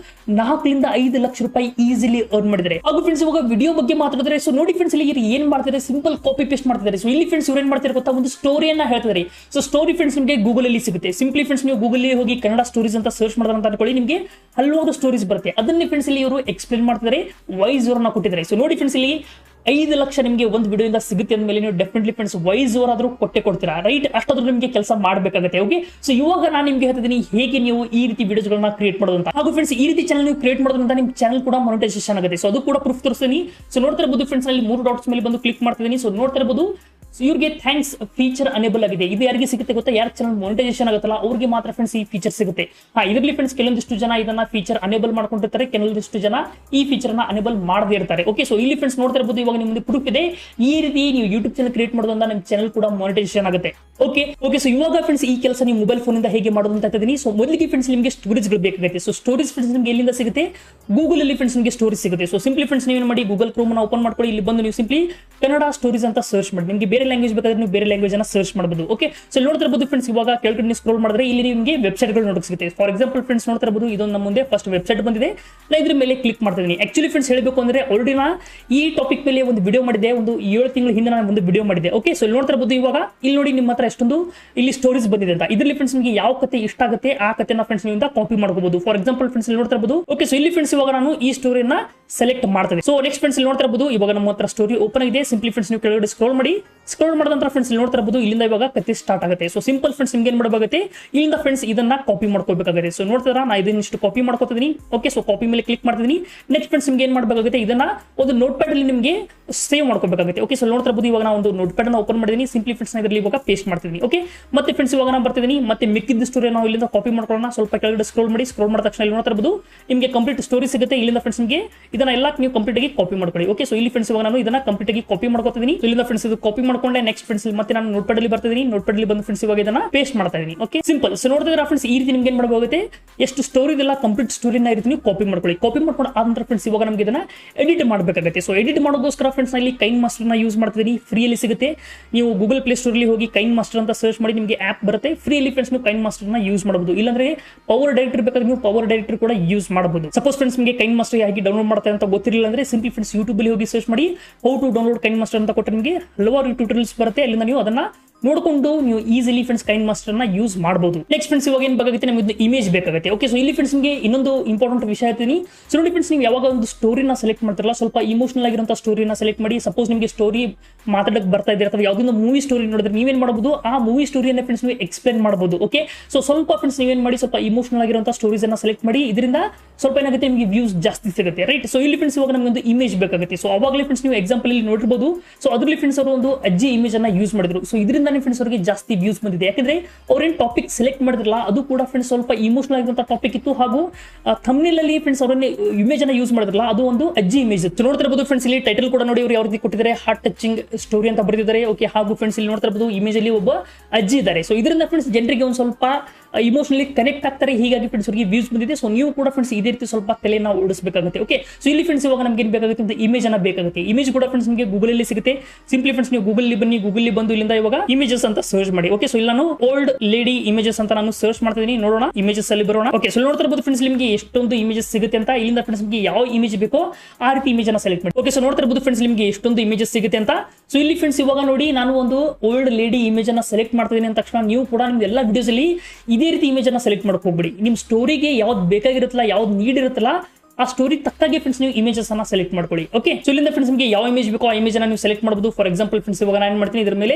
ನಾಲ್ಕರಿಂದ ಐದು ಲಕ್ಷ ರೂಪಾಯಿ ಈಸಿಲಿ ಅರ್ನ್ ಮಾಡಿದ್ದಾರೆ. ಹಾಗೂ ಫ್ರೆಂಡ್ಸ್ ಇವಾಗ ವಿಡಿಯೋ ಬಗ್ಗೆ ಮಾತಾಡಿದ್ರೆ ಸೊ ನೋಡಿ ಫ್ರೆಂಡ್ಸ್ ಇಲ್ಲಿ ಏನ್ ಮಾಡ್ತಾರೆ ಸಿಂಪಲ್ ಕಾಪಿ ಪೇಸ್ಟ್ ಮಾಡ್ತಿದ್ದಾರೆ. ಸೊ ಇಲ್ಲಿ ಫ್ರೆಂಡ್ಸ್ ಇವ್ರು ಏನ್ ಮಾಡ್ತಾರೆ ಗೊತ್ತಾ? ಒಂದು ಸ್ಟೋರಿಯನ್ನ ಹೇಳ್ತಾರೆ ಸೊ ಸ್ಟೋರಿ ಫ್ರೆಂಡ್ಸ್ ನಿಮಗೆ ಗೂಗಲ್ ಅಲ್ಲಿ ಸಿಗುತ್ತೆ. ಸಿಂಪ್ಲಿ ಫ್ರೆಂಡ್ಸ್ ನೀವು ಗೂಗಲ್ ಹೋಗಿ ಕನ್ನಡ ಸ್ಟೋರೀಸ್ ಅಂತ ಸರ್ಚ್ ಮಾಡಿದ್ರೆ ಅಂತ ಅನ್ಕೊಳ್ಳಿ, ನಿಮಗೆ ಹಲವಾರು ಸ್ಟೋರೀಸ್ ಬರುತ್ತೆ. ಅದನ್ನೇ ಫ್ರೆಂಡ್ಸ್ ಇಲ್ಲಿ ಇವರು ಎಕ್ಸ್ಪ್ಲೇನ್ ಮಾಡ್ತಾರೆ ವೈಸ್ ಅವರನ್ನ ಕೊಟ್ಟಿದ್ದಾರೆ ಸೊ ನೋಡಿ ಫ್ರೆಂಡ್ಸ್ ಇಲ್ಲಿ, ಐದು ಲಕ್ಷ ನಿಮಗೆ ಒಂದು ವಿಡಿಯೋಯಿಂದ ಸಿಗುತ್ತೆ ಅಂದಮೇಲೆ ನೀವು ಡೆಫಿನೆಟ್ಲಿ ಫ್ರೆಂಡ್ಸ್ ವೈಸ್ ಆದ್ರೂ ಕೊಟ್ಟೆ ಕೊಡ್ತೀರಾ? ರೈಟ್ ಅಷ್ಟಾದ್ರೂ ನಿಮಗೆ ಕೆಲಸ ಮಾಡಬೇಕಾಗುತ್ತೆ ಓಕೆ ಸೊ ಇವಾಗ ನಾನು ನಿಮಗೆ ಹೇಳ್ತಿದ್ದೀನಿ ಹೇಗೆ ನೀವು ಈ ರೀತಿ ವಿಡಿಯೋಸ್ಗಳನ್ನ ಕ್ರಿಯೇಟ್ ಮಾಡೋದಂತ ಹಾಗೂ ಫ್ರೆಂಡ್ಸ್ ಈ ರೀತಿ ಚಾನಲ್ ನೀವು ಕ್ರಿಯೇಟ್ ಮಾಡೋದ್ರಿಂದ ನಿಮ್ಮ ಚಾನಲ್ ಕೂಡ ಮೊನಿಟೈಸೇಷನ್ ಆಗುತ್ತೆ. ಸೊ ಅದು ಕೂಡ ಪ್ರೂಫ್ ತೋರಿಸ್ತೀನಿ. ಸೊ ನೋಡ್ತಾ ಇರಬಹುದು ಫ್ರೆಂಡ್ಸ್ ಅಲ್ಲಿ ಮೂರು ಡಾಟ್ಸ್ ಮೇಲೆ ಬಂದು ಕ್ಲಿಕ್ ಮಾಡ್ತಿದ್ದೀನಿ ಸೊ ನೋಡ್ತಾ ಇರಬಹುದು ಸೊ ಇವ್ರಿಗೆ ಥ್ಯಾಂಕ್ಸ್ ಫೀಚರ್ ಅನೇಬಲ್ ಆಗಿದೆ. ಇದು ಯಾರಿಗೆ ಸಿಗುತ್ತೆ ಗೊತ್ತಾ? ಯಾರ ಚಾನಲ್ ಮೊನಿಟೈಸೇಷನ್ ಆಗುತ್ತಲ್ಲ, ಅವ್ರಿಗೆ ಮಾತ್ರ ಫ್ರೆಂಡ್ಸ್ ಈ ಫೀಚರ್ ಸಿಗುತ್ತೆ. ಹಾ, ಇದರಲ್ಲಿ ಫ್ರೆಂಡ್ಸ್ ಕೆಲವೊಂದಿಷ್ಟು ಜನ ಇದನ್ನ ಫೀಚರ್ ಅನೇಬಲ್ ಮಾಡ್ಕೊಂಡಿರ್ತಾರೆ, ಕೆಲವೊಂದಿಷ್ಟು ಜನ ಈ ಫೀಚರ್ ಅನ್ನ ಅನೇಬಲ್ ಮಾಡದೇ ಇರ್ತಾರೆ. ಓಕೆ ಸೊ ಇಲ್ಲಿ ಫ್ರೆಂಡ್ಸ್ ನೋಡ್ತಾ ಇರಬಹುದು ಇವಾಗ ನಿಮ್ಗೆ ಪ್ರೂಫ್ ಇದೆ. ಈ ರೀತಿ ನೀವು ಯೂಟ್ಯೂಬ್ ಚಾನಲ್ ಕ್ರಿಯೇಟ್ ಮಾಡೋದ್ರಿಂದ ನಿಮ್ಮ ಚಾನಲ್ ಕೂಡ ಮೊನಿಟೈಸೇಷನ್ ಆಗುತ್ತೆ. ಓಕೆ ಓಕೆ ಸೊ ಇವಾಗ ಫ್ರೆಂಡ್ಸ್ ಈ ಕೆಲಸ ನೀವು ಮೊಬೈಲ್ ಫೋನ್ ಇಂದ ಹೇಗೆ ಮಾಡೋದು ಅಂತ ಹೇಳ್ತೀನಿ ಸೊ ಮೊದಲಿಗೆ ಫ್ರೆಂಡ್ಸ್ ನಿಮಗೆ ಸ್ಟೋರೇಜ್ ಬೇಕಾಗುತ್ತೆ ಸೊ ಸ್ಟೋರೇಜ್ ಫ್ರೆಂಡ್ಸ್ ನಿಮಗೆ ಎಲ್ಲಿಂದ ಸಿಗುತ್ತೆ? ಗೂಗಲ್ ಅಲ್ಲಿ ಫ್ರೆಂಡ್ಸ್ ನಿಮಗೆ ಸ್ಟೋರೇಜ್ ಸಿಗುತ್ತೆ. ಸೊ ಸಿಂಪ್ಲಿ ಫ್ರೆಂಡ್ಸ್ ನೀವೇನು ಮಾಡಿ ಗೂಗಲ್ ಕ್ರೋಮ್ ಓಪನ್ ಮಾಡ್ಕೊಳ್ಳಿ. ಇಲ್ಲಿ ಬಂದು ನೀವು ಸಿಂಪ್ಲಿ ಕನ್ನಡ ಸ್ಟೋರೀಸ್ ಅಂತ ಸರ್ಚ್ ಮಾಡಿ. ನಿಮಗೆ ಬೇರೆ ಲ್ಯಾಂಗ್ವೇಜ್ ಬೇಕಾದ್ರೆ ನೀವು ಬೇರೆ ಲ್ಯಾಂಗ್ವೇಜ್ ಅನ್ನ ಸರ್ಚ್ ಮಾಡಬಹುದು ಓಕೆ ಸೊ ನೋಡ್ತಾ ಇರಬಹುದು ಫ್ರೆಂಡ್ಸ್ ಇವಾಗ ಕೆಳಗಡೆ ನೀವು ಸ್ಕ್ರೋಲ್ ಮಾಡಿದ್ರೆ ಇಲ್ಲಿ ನಿಮಗೆ ವೆಬ್ಸೈಟ್ಗಳು ನೋಡಕ್ ಸಿಗುತ್ತೆ. ಫಾರ್ ಎಕ್ಸಾಂಪಲ್ ಫ್ರೆಂಡ್ಸ್ ನೋಡ್ತಿರಬಹುದು ಇದೊಂದು ನಮ್ಮ ಮುಂದೆ ಫಸ್ಟ್ ವೆಬ್ಸೈಟ್ ಬಂದಿದೆ. ನಾ ಇದ್ರ ಮೇಲೆ ಕ್ಲಿಕ್ ಮಾಡ್ತಿದ್ದೀನಿ. ಆಕ್ಚುಲಿ ಫ್ರೆಂಡ್ಸ್ ಹೇಳಬೇಕು ಅಂದ್ರೆ ಆಲ್ರೆಡಿ ನಾ ಈ ಟಾಪಿಕ್ ಮೇಲೆ ಒಂದು ವಿಡಿಯೋ ಮಾಡಿದೆ. ಒಂದು ಏಳು ತಿಂಗಳ ಹಿಂದೆ ನಾನು ಒಂದು ವಿಡಿಯೋ ಮಾಡಿದೆ. ಓಕೆ ಸೊ ಇಲ್ಲಿ ನೋಡ್ತಾ ಇರಬಹುದು ಇವಾಗ, ಇಲ್ಲಿ ನೋಡಿ ನಿಮ್ಮ ಹತ್ರ ಎಷ್ಟೊಂದು ಇಲ್ಲಿ ಸ್ಟೋರೀಸ್ ಬಂದಿದೆ ಅಂತ. ಇದರಲ್ಲಿ ಫ್ರೆಂಡ್ಸ್ ನಿಮಗೆ ಯಾವ ಕತೆ ಇಷ್ಟ ಆಗುತ್ತೆ, ಆ ಕತೆನ ಫ್ರೆಂಡ್ಸ್ ನಿಮ್ಮಿಂದ ಕಾಪಿ ಮಾಡ್ಕೋಬಹುದು ಫಾರ್ ಎಕ್ಸಾಂಪಲ್ ಫ್ರೆಂಡ್ಸ್ ಇಲ್ಲಿ ನೋಡ್ತಾ ಇರಬಹುದು ಓಕೆ ಸೊ ಇಲ್ಲಿ ಫ್ರೆಂಡ್ಸ್ ಇವಾಗ ನಾನು ಈ ಸ್ಟೋರಿನ ಸೆಲೆಕ್ಟ್ ಮಾಡ್ತೇನೆ. ಸೊ ನೆಕ್ಸ್ಟ್ ಫ್ರೆಂಡ್ಸ್ ಇಲ್ಲಿ ನೋಡ್ತಾ ಇರಬಹುದು ಇವಾಗ ನಮ್ಮ ಹತ್ರ ಸ್ಟೋರಿ ಓಪನ್ ಆಗಿದೆ. ಸಿಂಪ್ಲಿ ಫ್ರೆಂಡ್ಸ್ ನೀವು ಕೆಳಗಡೆ ಸ್ಕ್ರೋಲ್ ಮಾಡಿ ಸ್ಕ್ರೋಲ್ ನಂತರ ಫ್ರೆಂಡ್ಸ್ ಇಲ್ಲಿ ನೋಡ್ತಾ ಇರಬಹುದು ಇಲ್ಲಿಂದ ಇವಾಗ ಕತೆ ಸ್ಟಾರ್ಟ್ ಆಗುತ್ತೆ. ಸೊ ಸಿಂಪಲ್ ಫ್ರೆಂಡ್ಸ್ ನಿಮ್ಗೆ ಏನ್ ಮಾಡಬೇಕಾಗುತ್ತೆ? ಇಲ್ಲಿಂದ ಫ್ರೆಂಡ್ಸ್ ಇದನ್ನ ಕಾಪಿ ಮಾಡ್ಕೋಬೇಕಾಗುತ್ತೆ ಸೊ ನೋಡ್ತಾರ ನಾ ಇದನ್ನಿಷ್ಟು ಕಾಪಿ ಮಾಡ್ಕೋತಿದ್ದೀನಿ. ಓಕೆ ಸೊ ಕಾಪಿ ಮೇಲೆ ಕ್ಲಿಕ್ ಮಾಡ್ತಿದ್ದೀನಿ. ನೆಕ್ಸ್ಟ್ ಫ್ರೆಂಡ್ಸ್ ನಿಮ್ಗೆ ಏನ್ ಮಾಡಬೇಕಾಗುತ್ತೆ? ಇದನ್ನ ಒಂದು ನೋಟ್ ಪ್ಯಾಡ್ ಅಲ್ಲಿ ನಿಮಗೆ ಸೇವ್ ಮಾಡ್ಕೋಬೇಕಾಗುತ್ತೆ. ಓಕೆ ಸೊ ನೋಡ್ತಾ ಇವಾಗ ನಾವು ಒಂದು ನೋಟ್ ಪ್ಯಾಡ್ ಓಪನ್ ಮಾಡಿದೀನಿ ಸಿಂಪ್ಲಿ ಫ್ರೆಂಡ್ಸ್ ಇದರಲ್ಲಿ ಇವಾಗ ಪೇಸ್ಟ್ ಮಾಡ್ತಿದ್ದೀನಿ ಓಕೆ ಮತ್ತೆ ಫ್ರೆಂಡ್ಸ್ ಇವಾಗ ನಾನು ಬರ್ತಿದ್ದೀನಿ ಮತ್ತೆ ಮಿಕ್ಕಿದ ಸ್ಟೋರಿ ನಾವು ಇಲ್ಲಿಂದ ಕಾಪಿ ಮಾಡ್ಕೊಳ್ಳೋಣ. ಸ್ವಲ್ಪ ಕೆಳಗಡೆ ಸ್ಕ್ರೋಲ್ ಮಾಡಿ ಸ್ಕ್ರೋಲ್ ಮಾಡಿದ ತಕ್ಷಣ ಇಲ್ಲಿ ನೋಡ್ತಾ ಇರಬಹುದು ನಿಮಗೆ ಕಂಪ್ಲೀಟ್ ಸ್ಟೋರಿ ಸಿಗುತ್ತೆ. ಇಲ್ಲಿಂದ ಫ್ರೆಂಡ್ಸ್ ನಿಮಗೆ ಇದನ್ನ ಎಲ್ಲ ನೀವು ಕಂಪ್ಲೀಟ್ ಆಗಿ ಕಾಪಿ ಮಾಡ್ಕೊಳ್ಳಿ. ಓಕೆ ಸೊ ಇಲ್ಲಿ ಫ್ರೆಂಡ್ಸ್ ಇವಾಗ ನಾನು ಇದನ್ನ ಕಂಪ್ಲೀಟ್ ಆಗಿ ಕಾಪಿ ಮಾಡ್ಕೊತಿದ್ದೀನಿ ಇಲ್ಲಿಂದ ಫ್ರೆಂಡ್ಸ್ ಇದು ಕಾಪಿ ಮಾಡ್ಕೊಂಡೆ. ನೆಕ್ಸ್ಟ್ ಫ್ರೆಂಡ್ಸ್ ಮತ್ತೆ ನಾನು ನೋಟ್ ಪ್ಯಾಡ್ ಅಲ್ಲಿ ಬರ್ತಿದ್ದೀನಿ ನೋಟ್ ಪ್ಯಾಡ್ ಅಲ್ಲಿ ಬಂದು ಫ್ರೆಂಡ್ಸ್ ಇವಾಗ ಇದನ್ನ ಪೇಸ್ಟ್ ಮಾಡ್ತಾ ಇದೀನಿ. ಓಕೆ ಸಿಂಪಲ್ ಸೊ ನೋಡಿದ್ರೆ ಫ್ರೆಂಡ್ಸ್ ಈ ರೀತಿ ನಿಮ್ಗೆ ಏನ್ ಎಷ್ಟು ಸ್ಟೋರಿ ಇದೆಲ್ಲ ಕಂಪ್ಲೀಟ್ ಸ್ಟೋರಿನ ಇರ್ತೀನಿ ಕಾಪಿ ಮಾಡ್ಕೊಳ್ಳಿ. ಕಾಪಿ ಮಾಡ್ಕೊಂಡು ಆದ ನಂತರ ಫ್ರೆಂಡ್ಸ್ ಇವಾಗ ನಮಗೆ ಇದನ್ನ ಎಡಿಟ್ ಮಾಡಬೇಕಾಗುತ್ತೆ. ಸೊ ಎಡಿಟ್ ಮಾಡೋದಕ್ಕೋಸ್ಕರ ಫ್ರೆಂಡ್ಸ್ ಇಲ್ಲಿ ಕೈನ್ ಮಾಸ್ಟರ್ನ ಯೂಸ್ ಮಾಡ್ತಿದ್ದೀನಿ ಫ್ರೀಯಲ್ಲಿ ಸಿಗುತ್ತೆ. ನೀವು ಗೂಗಲ್ ಪ್ಲೇ ಅಲ್ಲಿ ಹೋಗಿ ಕೈನ್ ಮಾಸ್ಟರ್ ಅಂತ ಸರ್ಚ್ ಮಾಡಿ ನಿಮಗೆ ಆಪ್ ಬರುತ್ತೆ. ಫ್ರೀಯಲ್ಲಿ ಫ್ರೆಂಡ್ಸ್ ನೀವು ಕೈನ್ ಮಾಸ್ಟರ್ನ ಯೂಸ್ ಮಾಡಬಹುದು ಇಲ್ಲಾಂದ್ರೆ ಪವರ್ ಡೈರೆಕ್ಟರ್ ಬೇಕಾದ್ರೆ ನೀವು ಪವರ್ ಡೈರೆಕ್ಟರ್ ಕೂಡ ಯೂಸ್ ಮಾಡಬಹುದು ಸಪೋಸ್ ಫ್ರೆಂಡ್ಸ್ ನಿಮಗೆ ಕೈನ್ ಮಾಸ್ಟರ್ ಹೇಗೆ ಡೌನ್ಲೋಡ್ ಮಾಡ್ತಾರೆ ಅಂತ ಗೊತ್ತಿರಲಿಲ್ಲ ಅಂದ್ರೆ ಸಿಂಪಲ್ ಫ್ರೆಂಡ್ಸ್ ಯೂಟ್ಯೂಬ್ ಅಲ್ಲಿ ಹೋಗಿ ಸರ್ಚ್ ಮಾಡಿ how to download KineMaster ಅಂತ ಕೊಟ್ಟರೆ ನಿಮಗೆ ಹಲವಾರು ಟ್ಯೂಟೋರಿಯಲ್ಸ್ ಬರುತ್ತೆ. ಅಲ್ಲಿಂದ ನೀವು ಅದನ್ನ ನೋಡ್ಕೊಂಡು ನೀವು ಈಸಿಲಿ ಫ್ರೆಂಡ್ಸ್ ಕೈನ್ ಮಾಸ್ಟರ್ನ ಯೂಸ್ ಮಾಡಬಹುದು ನೆಕ್ಸ್ಟ್ ಫ್ರೆಂಡ್ಸ್ ಇವಾಗ ಏನ್ ಬೇಕಾಗುತ್ತೆ? ನಮಗೆ ಇಮೇಜ್ ಬೇಕಾಗುತ್ತೆ. ಓಕೆ ಸೊ ಇಲ್ಲಿ ಫ್ರೆಂಡ್ಸ್ ನಿಮಗೆ ಇನ್ನೊಂದು ಇಂಪಾರ್ಟೆಂಟ್ ವಿಷಯ ಹೇಳ್ತೀನಿ. ಸೊ ನೋಡಿ ಫ್ರೆಂಡ್ಸ್ ನೀವು ಯಾವಾಗ ಒಂದು ಸ್ಟೋರಿನ ಸೆಲೆಕ್ಟ್ ಮಾಡ್ತಾರಲ್ಲ, ಸ್ವಲ್ಪ ಇಮೋಷನಲ್ ಆಗಿರುವಂತಹ ಸ್ಟೋರಿನ ಸೆಲೆಕ್ಟ್ ಮಾಡಿ ಸಪೋಸ್ ನಿಮಗೆ ಸ್ಟೋರಿ ಮಾತಾಡಕ್ಕೆ ಬರ್ತಾ ಇದ್ದೀರಾ ಅಥವಾ ಯಾವುದೊಂದು ಮೂವಿ ಸ್ಟೋರಿ ನೋಡಿದ್ರೆ ನೀವೇನ್ ಮಾಡಬಹುದು ಆ ಮೂವಿ ಸ್ಟೋರಿಯನ್ನ ಫ್ರೆಂಡ್ಸ್ ನೀವು ಎಕ್ಸ್ಪ್ಲೇನ್ ಮಾಡಬಹುದು ಓಕೆ ಸೊ ಸ್ವಲ್ಪ ಫ್ರೆಂಡ್ಸ್ ನೀವೇನ್ ಮಾಡಿ, ಸ್ವಲ್ಪ ಇಮೋಷನಲ್ ಆಗಿರುವಂತಹ ಸ್ಟೋರೀಸ್ ಅನ್ನ ಸೆಲೆಕ್ಟ್ ಮಾಡಿ, ಇದರಿಂದ ಸ್ವಲ್ಪ ಏನಾಗುತ್ತೆ ನಿಮಗೆ ವ್ಯೂಸ್ ಜಾಸ್ತಿ ಸಿಗುತ್ತೆ ರೈಟ್ ಸೊ ಇಲ್ಲಿ ಫ್ರೆಂಡ್ಸ್ ಇವಾಗ ನಮಗೆ ಒಂದು ಇಮೇಜ್ ಬೇಕಾಗುತ್ತೆ. ಸೊ ಅವಾಗಲೇ ಫ್ರೆಂಡ್ಸ್ ನೀವು ಎಕ್ಸಾಂಪಲ್ ಇಲ್ಲಿ ನೋಡಿರ್ಬೋದು. ಸೊ ಅದ್ರಲ್ಲಿ ಫ್ರೆಂಡ್ಸ್ ಅವರು ಒಂದು ಅಜ್ಜಿ ಇಮೇಜ್ ಅನ್ನ ಯೂಸ್ ಮಾಡಿದ್ರು. ಸೊ ಇದರಿಂದ ಫ್ರೆಂಡ್ಸ್ ಅವರಿಗೆ ಜಾಸ್ತಿ ವ್ಯೂಸ್ ಬಂದಿದೆ. ಯಾಕಂದ್ರೆ ಅವ್ರೇನ್ ಟಾಪಿಕ್ ಸೆಲೆಕ್ಟ್ ಮಾಡಿದ್ರಲ್ಲ, ಅದು ಕೂಡ ಫ್ರೆಂಡ್ಸ್ ಸ್ವಲ್ಪ ಇಮೋಷನಲ್ ಆಗಿರುವಂತಹ ಟಾಪಿಕ್ ಇತ್ತು. ಹಾಗೂ ಅಲ್ಲಿ ಫ್ರೆಂಡ್ಸ್ ಅವರನ್ನ ಇಮೇಜ್ ಅನ್ನ ಯೂಸ್ ಮಾಡಿದ್ರಲ್ಲ, ಅದು ಒಂದು ಅಜ್ಜಿ ಇಮೇಜ್ ಇತ್ತು. ಇರಬಹುದು ಫ್ರೆಂಡ್ಸ್ ಇಲ್ಲಿ ಟೈಟಲ್ ಕೂಡ ನೋಡಿ ಅವ್ರು ಯಾವ ರೀತಿ ಕೊಟ್ಟಿದ್ದಾರೆ ಹಾರ್ಟ್ ಟಚಿಂಗ್ ಸ್ಟೋರಿ ಅಂತ ಬರೆದಿದ್ದಾರೆ. ಓಕೆ ಹಾಗೂ ಫ್ರೆಂಡ್ಸ್ ಇಲ್ಲಿ ನೋಡ್ತಾ ಇಮೇಜ್ ಅಲ್ಲಿ ಒಬ್ಬ ಅಜ್ಜಿ ಇದ್ದಾರೆ. ಸೊ ಇದರಿಂದ ಫ್ರೆಂಡ್ಸ್ ಜನರಿಗೆ ಒಂದು ಸ್ವಲ್ಪ ಇಮೋಷನಲಿ ಕನೆಕ್ಟ್ ಆಗ್ತಾರೆ, ಹೀಗಾಗಿ ಫ್ರೆಂಡ್ಸ್ ಅವರಿಗೆ ವ್ಯೂಸ್ ಬಂದಿದೆ. ಸೊ ನೀವು ಕೂಡ ಫ್ರೆಂಡ್ಸ್ ಇದೇ ರೀತಿ ಸ್ವಲ್ಪ ತಲೆನ ಓಡಿಸಬೇಕಾಗುತ್ತೆ. ಓಕೆ ಸೊ ಇಲ್ಲಿ ಫ್ರೆಂಡ್ಸ್ ಇವಾಗ ನಮ್ಗೆ ಏನು ಬೇಕಾಗುತ್ತೆ ಅಂತ ಇಮೇಜ್ ಅನ್ನ ಬೇಕಾಗುತ್ತೆ. ಇಮೇಜ್ ಕೂಡ ಫ್ರೆಂಡ್ಸ್ ನಿಮಗೆ ಗೂಗಲ್ ಅಲ್ಲಿ ಸಿಗುತ್ತೆ. ಸಿಂಪ್ಲಿ ಫ್ರೆಂಡ್ಸ್ ನೀವು ಗೂಗಲ್ ಬನ್ನಿ ಗೂಗಲ್ ಬಂದು ಇಲ್ಲಿಂದ ಇವಾಗ ಇಮೇಜಸ್ ಅಂತ ಸರ್ಚ್ ಮಾಡಿ. ಓಕೆ ಸೊ ಇಲ್ಲಿ ನಾನು ಓಲ್ಡ್ ಲೇಡಿ ಇಮೇಜಸ್ ಅಂತ ನಾನು ಸರ್ಚ್ ಮಾಡ್ತಿದ್ದೀನಿ. ನೋಡೋಣ ಇಮೇಜಸ್ ಅಲ್ಲಿ ಬರೋಣ. ಓಕೆ ಸೊ ನೋಡ್ತಾ ಇರ್ಬೋದು ಫ್ರೆಂಡ್ಸ್ ನಿಮಗೆ ಎಷ್ಟೊಂದು ಇಮೇಜಸ್ ಸಿಗುತ್ತೆ ಅಂತ. ಇಲ್ಲಿಂದ ಫ್ರೆಂಡ್ಸ್ ನಿಮಗೆ ಯಾವ ಇಮೇಜ್ ಬೇಕೋ ಆ ರೀತಿ ಇಮೇಜ್ ಅನ್ನ ಸೆಲೆಕ್ಟ್ ಮಾಡಿ. ಓಕೆ ಸೊ ನೋಡ್ತಾ ಇರ್ಬೋದು ಫ್ರೆಂಡ್ಸ್ ನಿಮಗೆ ಎಷ್ಟೊಂದು ಇಮೇಜಸ್ ಸಿಗುತ್ತೆ ಅಂತ. ಸೊ ಇಲ್ಲಿ ಫ್ರೆಂಡ್ಸ್ ಇವಾಗ ನೋಡಿ ನಾನು ಒಂದು ಓಲ್ಡ್ ಲೇಡಿ ಇಮೇಜ್ ಅನ್ನ ಸೆಲೆಕ್ಟ್ ಮಾಡ್ತಿದ್ದೀನಿ ಅಂತ ತಕ್ಷಣ ನೀವು ಕೂಡ ನಿಮ್ದು ಎಲ್ಲ ವಿಡಿಯೋಸ್ ಅಲ್ಲಿ ರೀತಿ ಇಮೇಜ್ ಅನ್ನ ಸೆಲೆಕ್ಟ್ ಮಾಡಕ್ ಹೋಗ್ಬಿಡಿ. ನಿಮ್ಮ ಸ್ಟೋರಿಗೆ ಯಾವ್ದು ಬೇಕಾಗಿರುತ್ತಲ್ಲ, ಯಾವ್ದು ನೀಡ್ ಇರುತ್ತಲ್ಲ ಆ ಸ್ಟೋರಿ ತಕ್ಕಾಗಿ ಫ್ರೆಂಡ್ಸ್ ನೀವು ಇಮೇಜಸ್ ಅನ್ನ ಸೆಲೆಕ್ಟ್ ಮಾಡ್ಕೊಳ್ಳಿ. ಓಕೆ ಸೊ ಇಲ್ಲಿಂದ ಫ್ರೆಂಡ್ಸ್ ನಿಮಗೆ ಯಾವ ಇಮೇಜ್ ಬೇಕೋ ಆ ಇಮೇಜ್ ನೀವು ಸೆಲೆಕ್ಟ್ ಮಾಡಬಹುದು ಫಾರ್ ಎಕ್ಸಾಂಪಲ್ ಫ್ರೆಂಡ್ಸ್ ಇವಾಗ ನಾನು ಮಾಡ್ತೀನಿ, ಇದ್ರ ಮೇಲೆ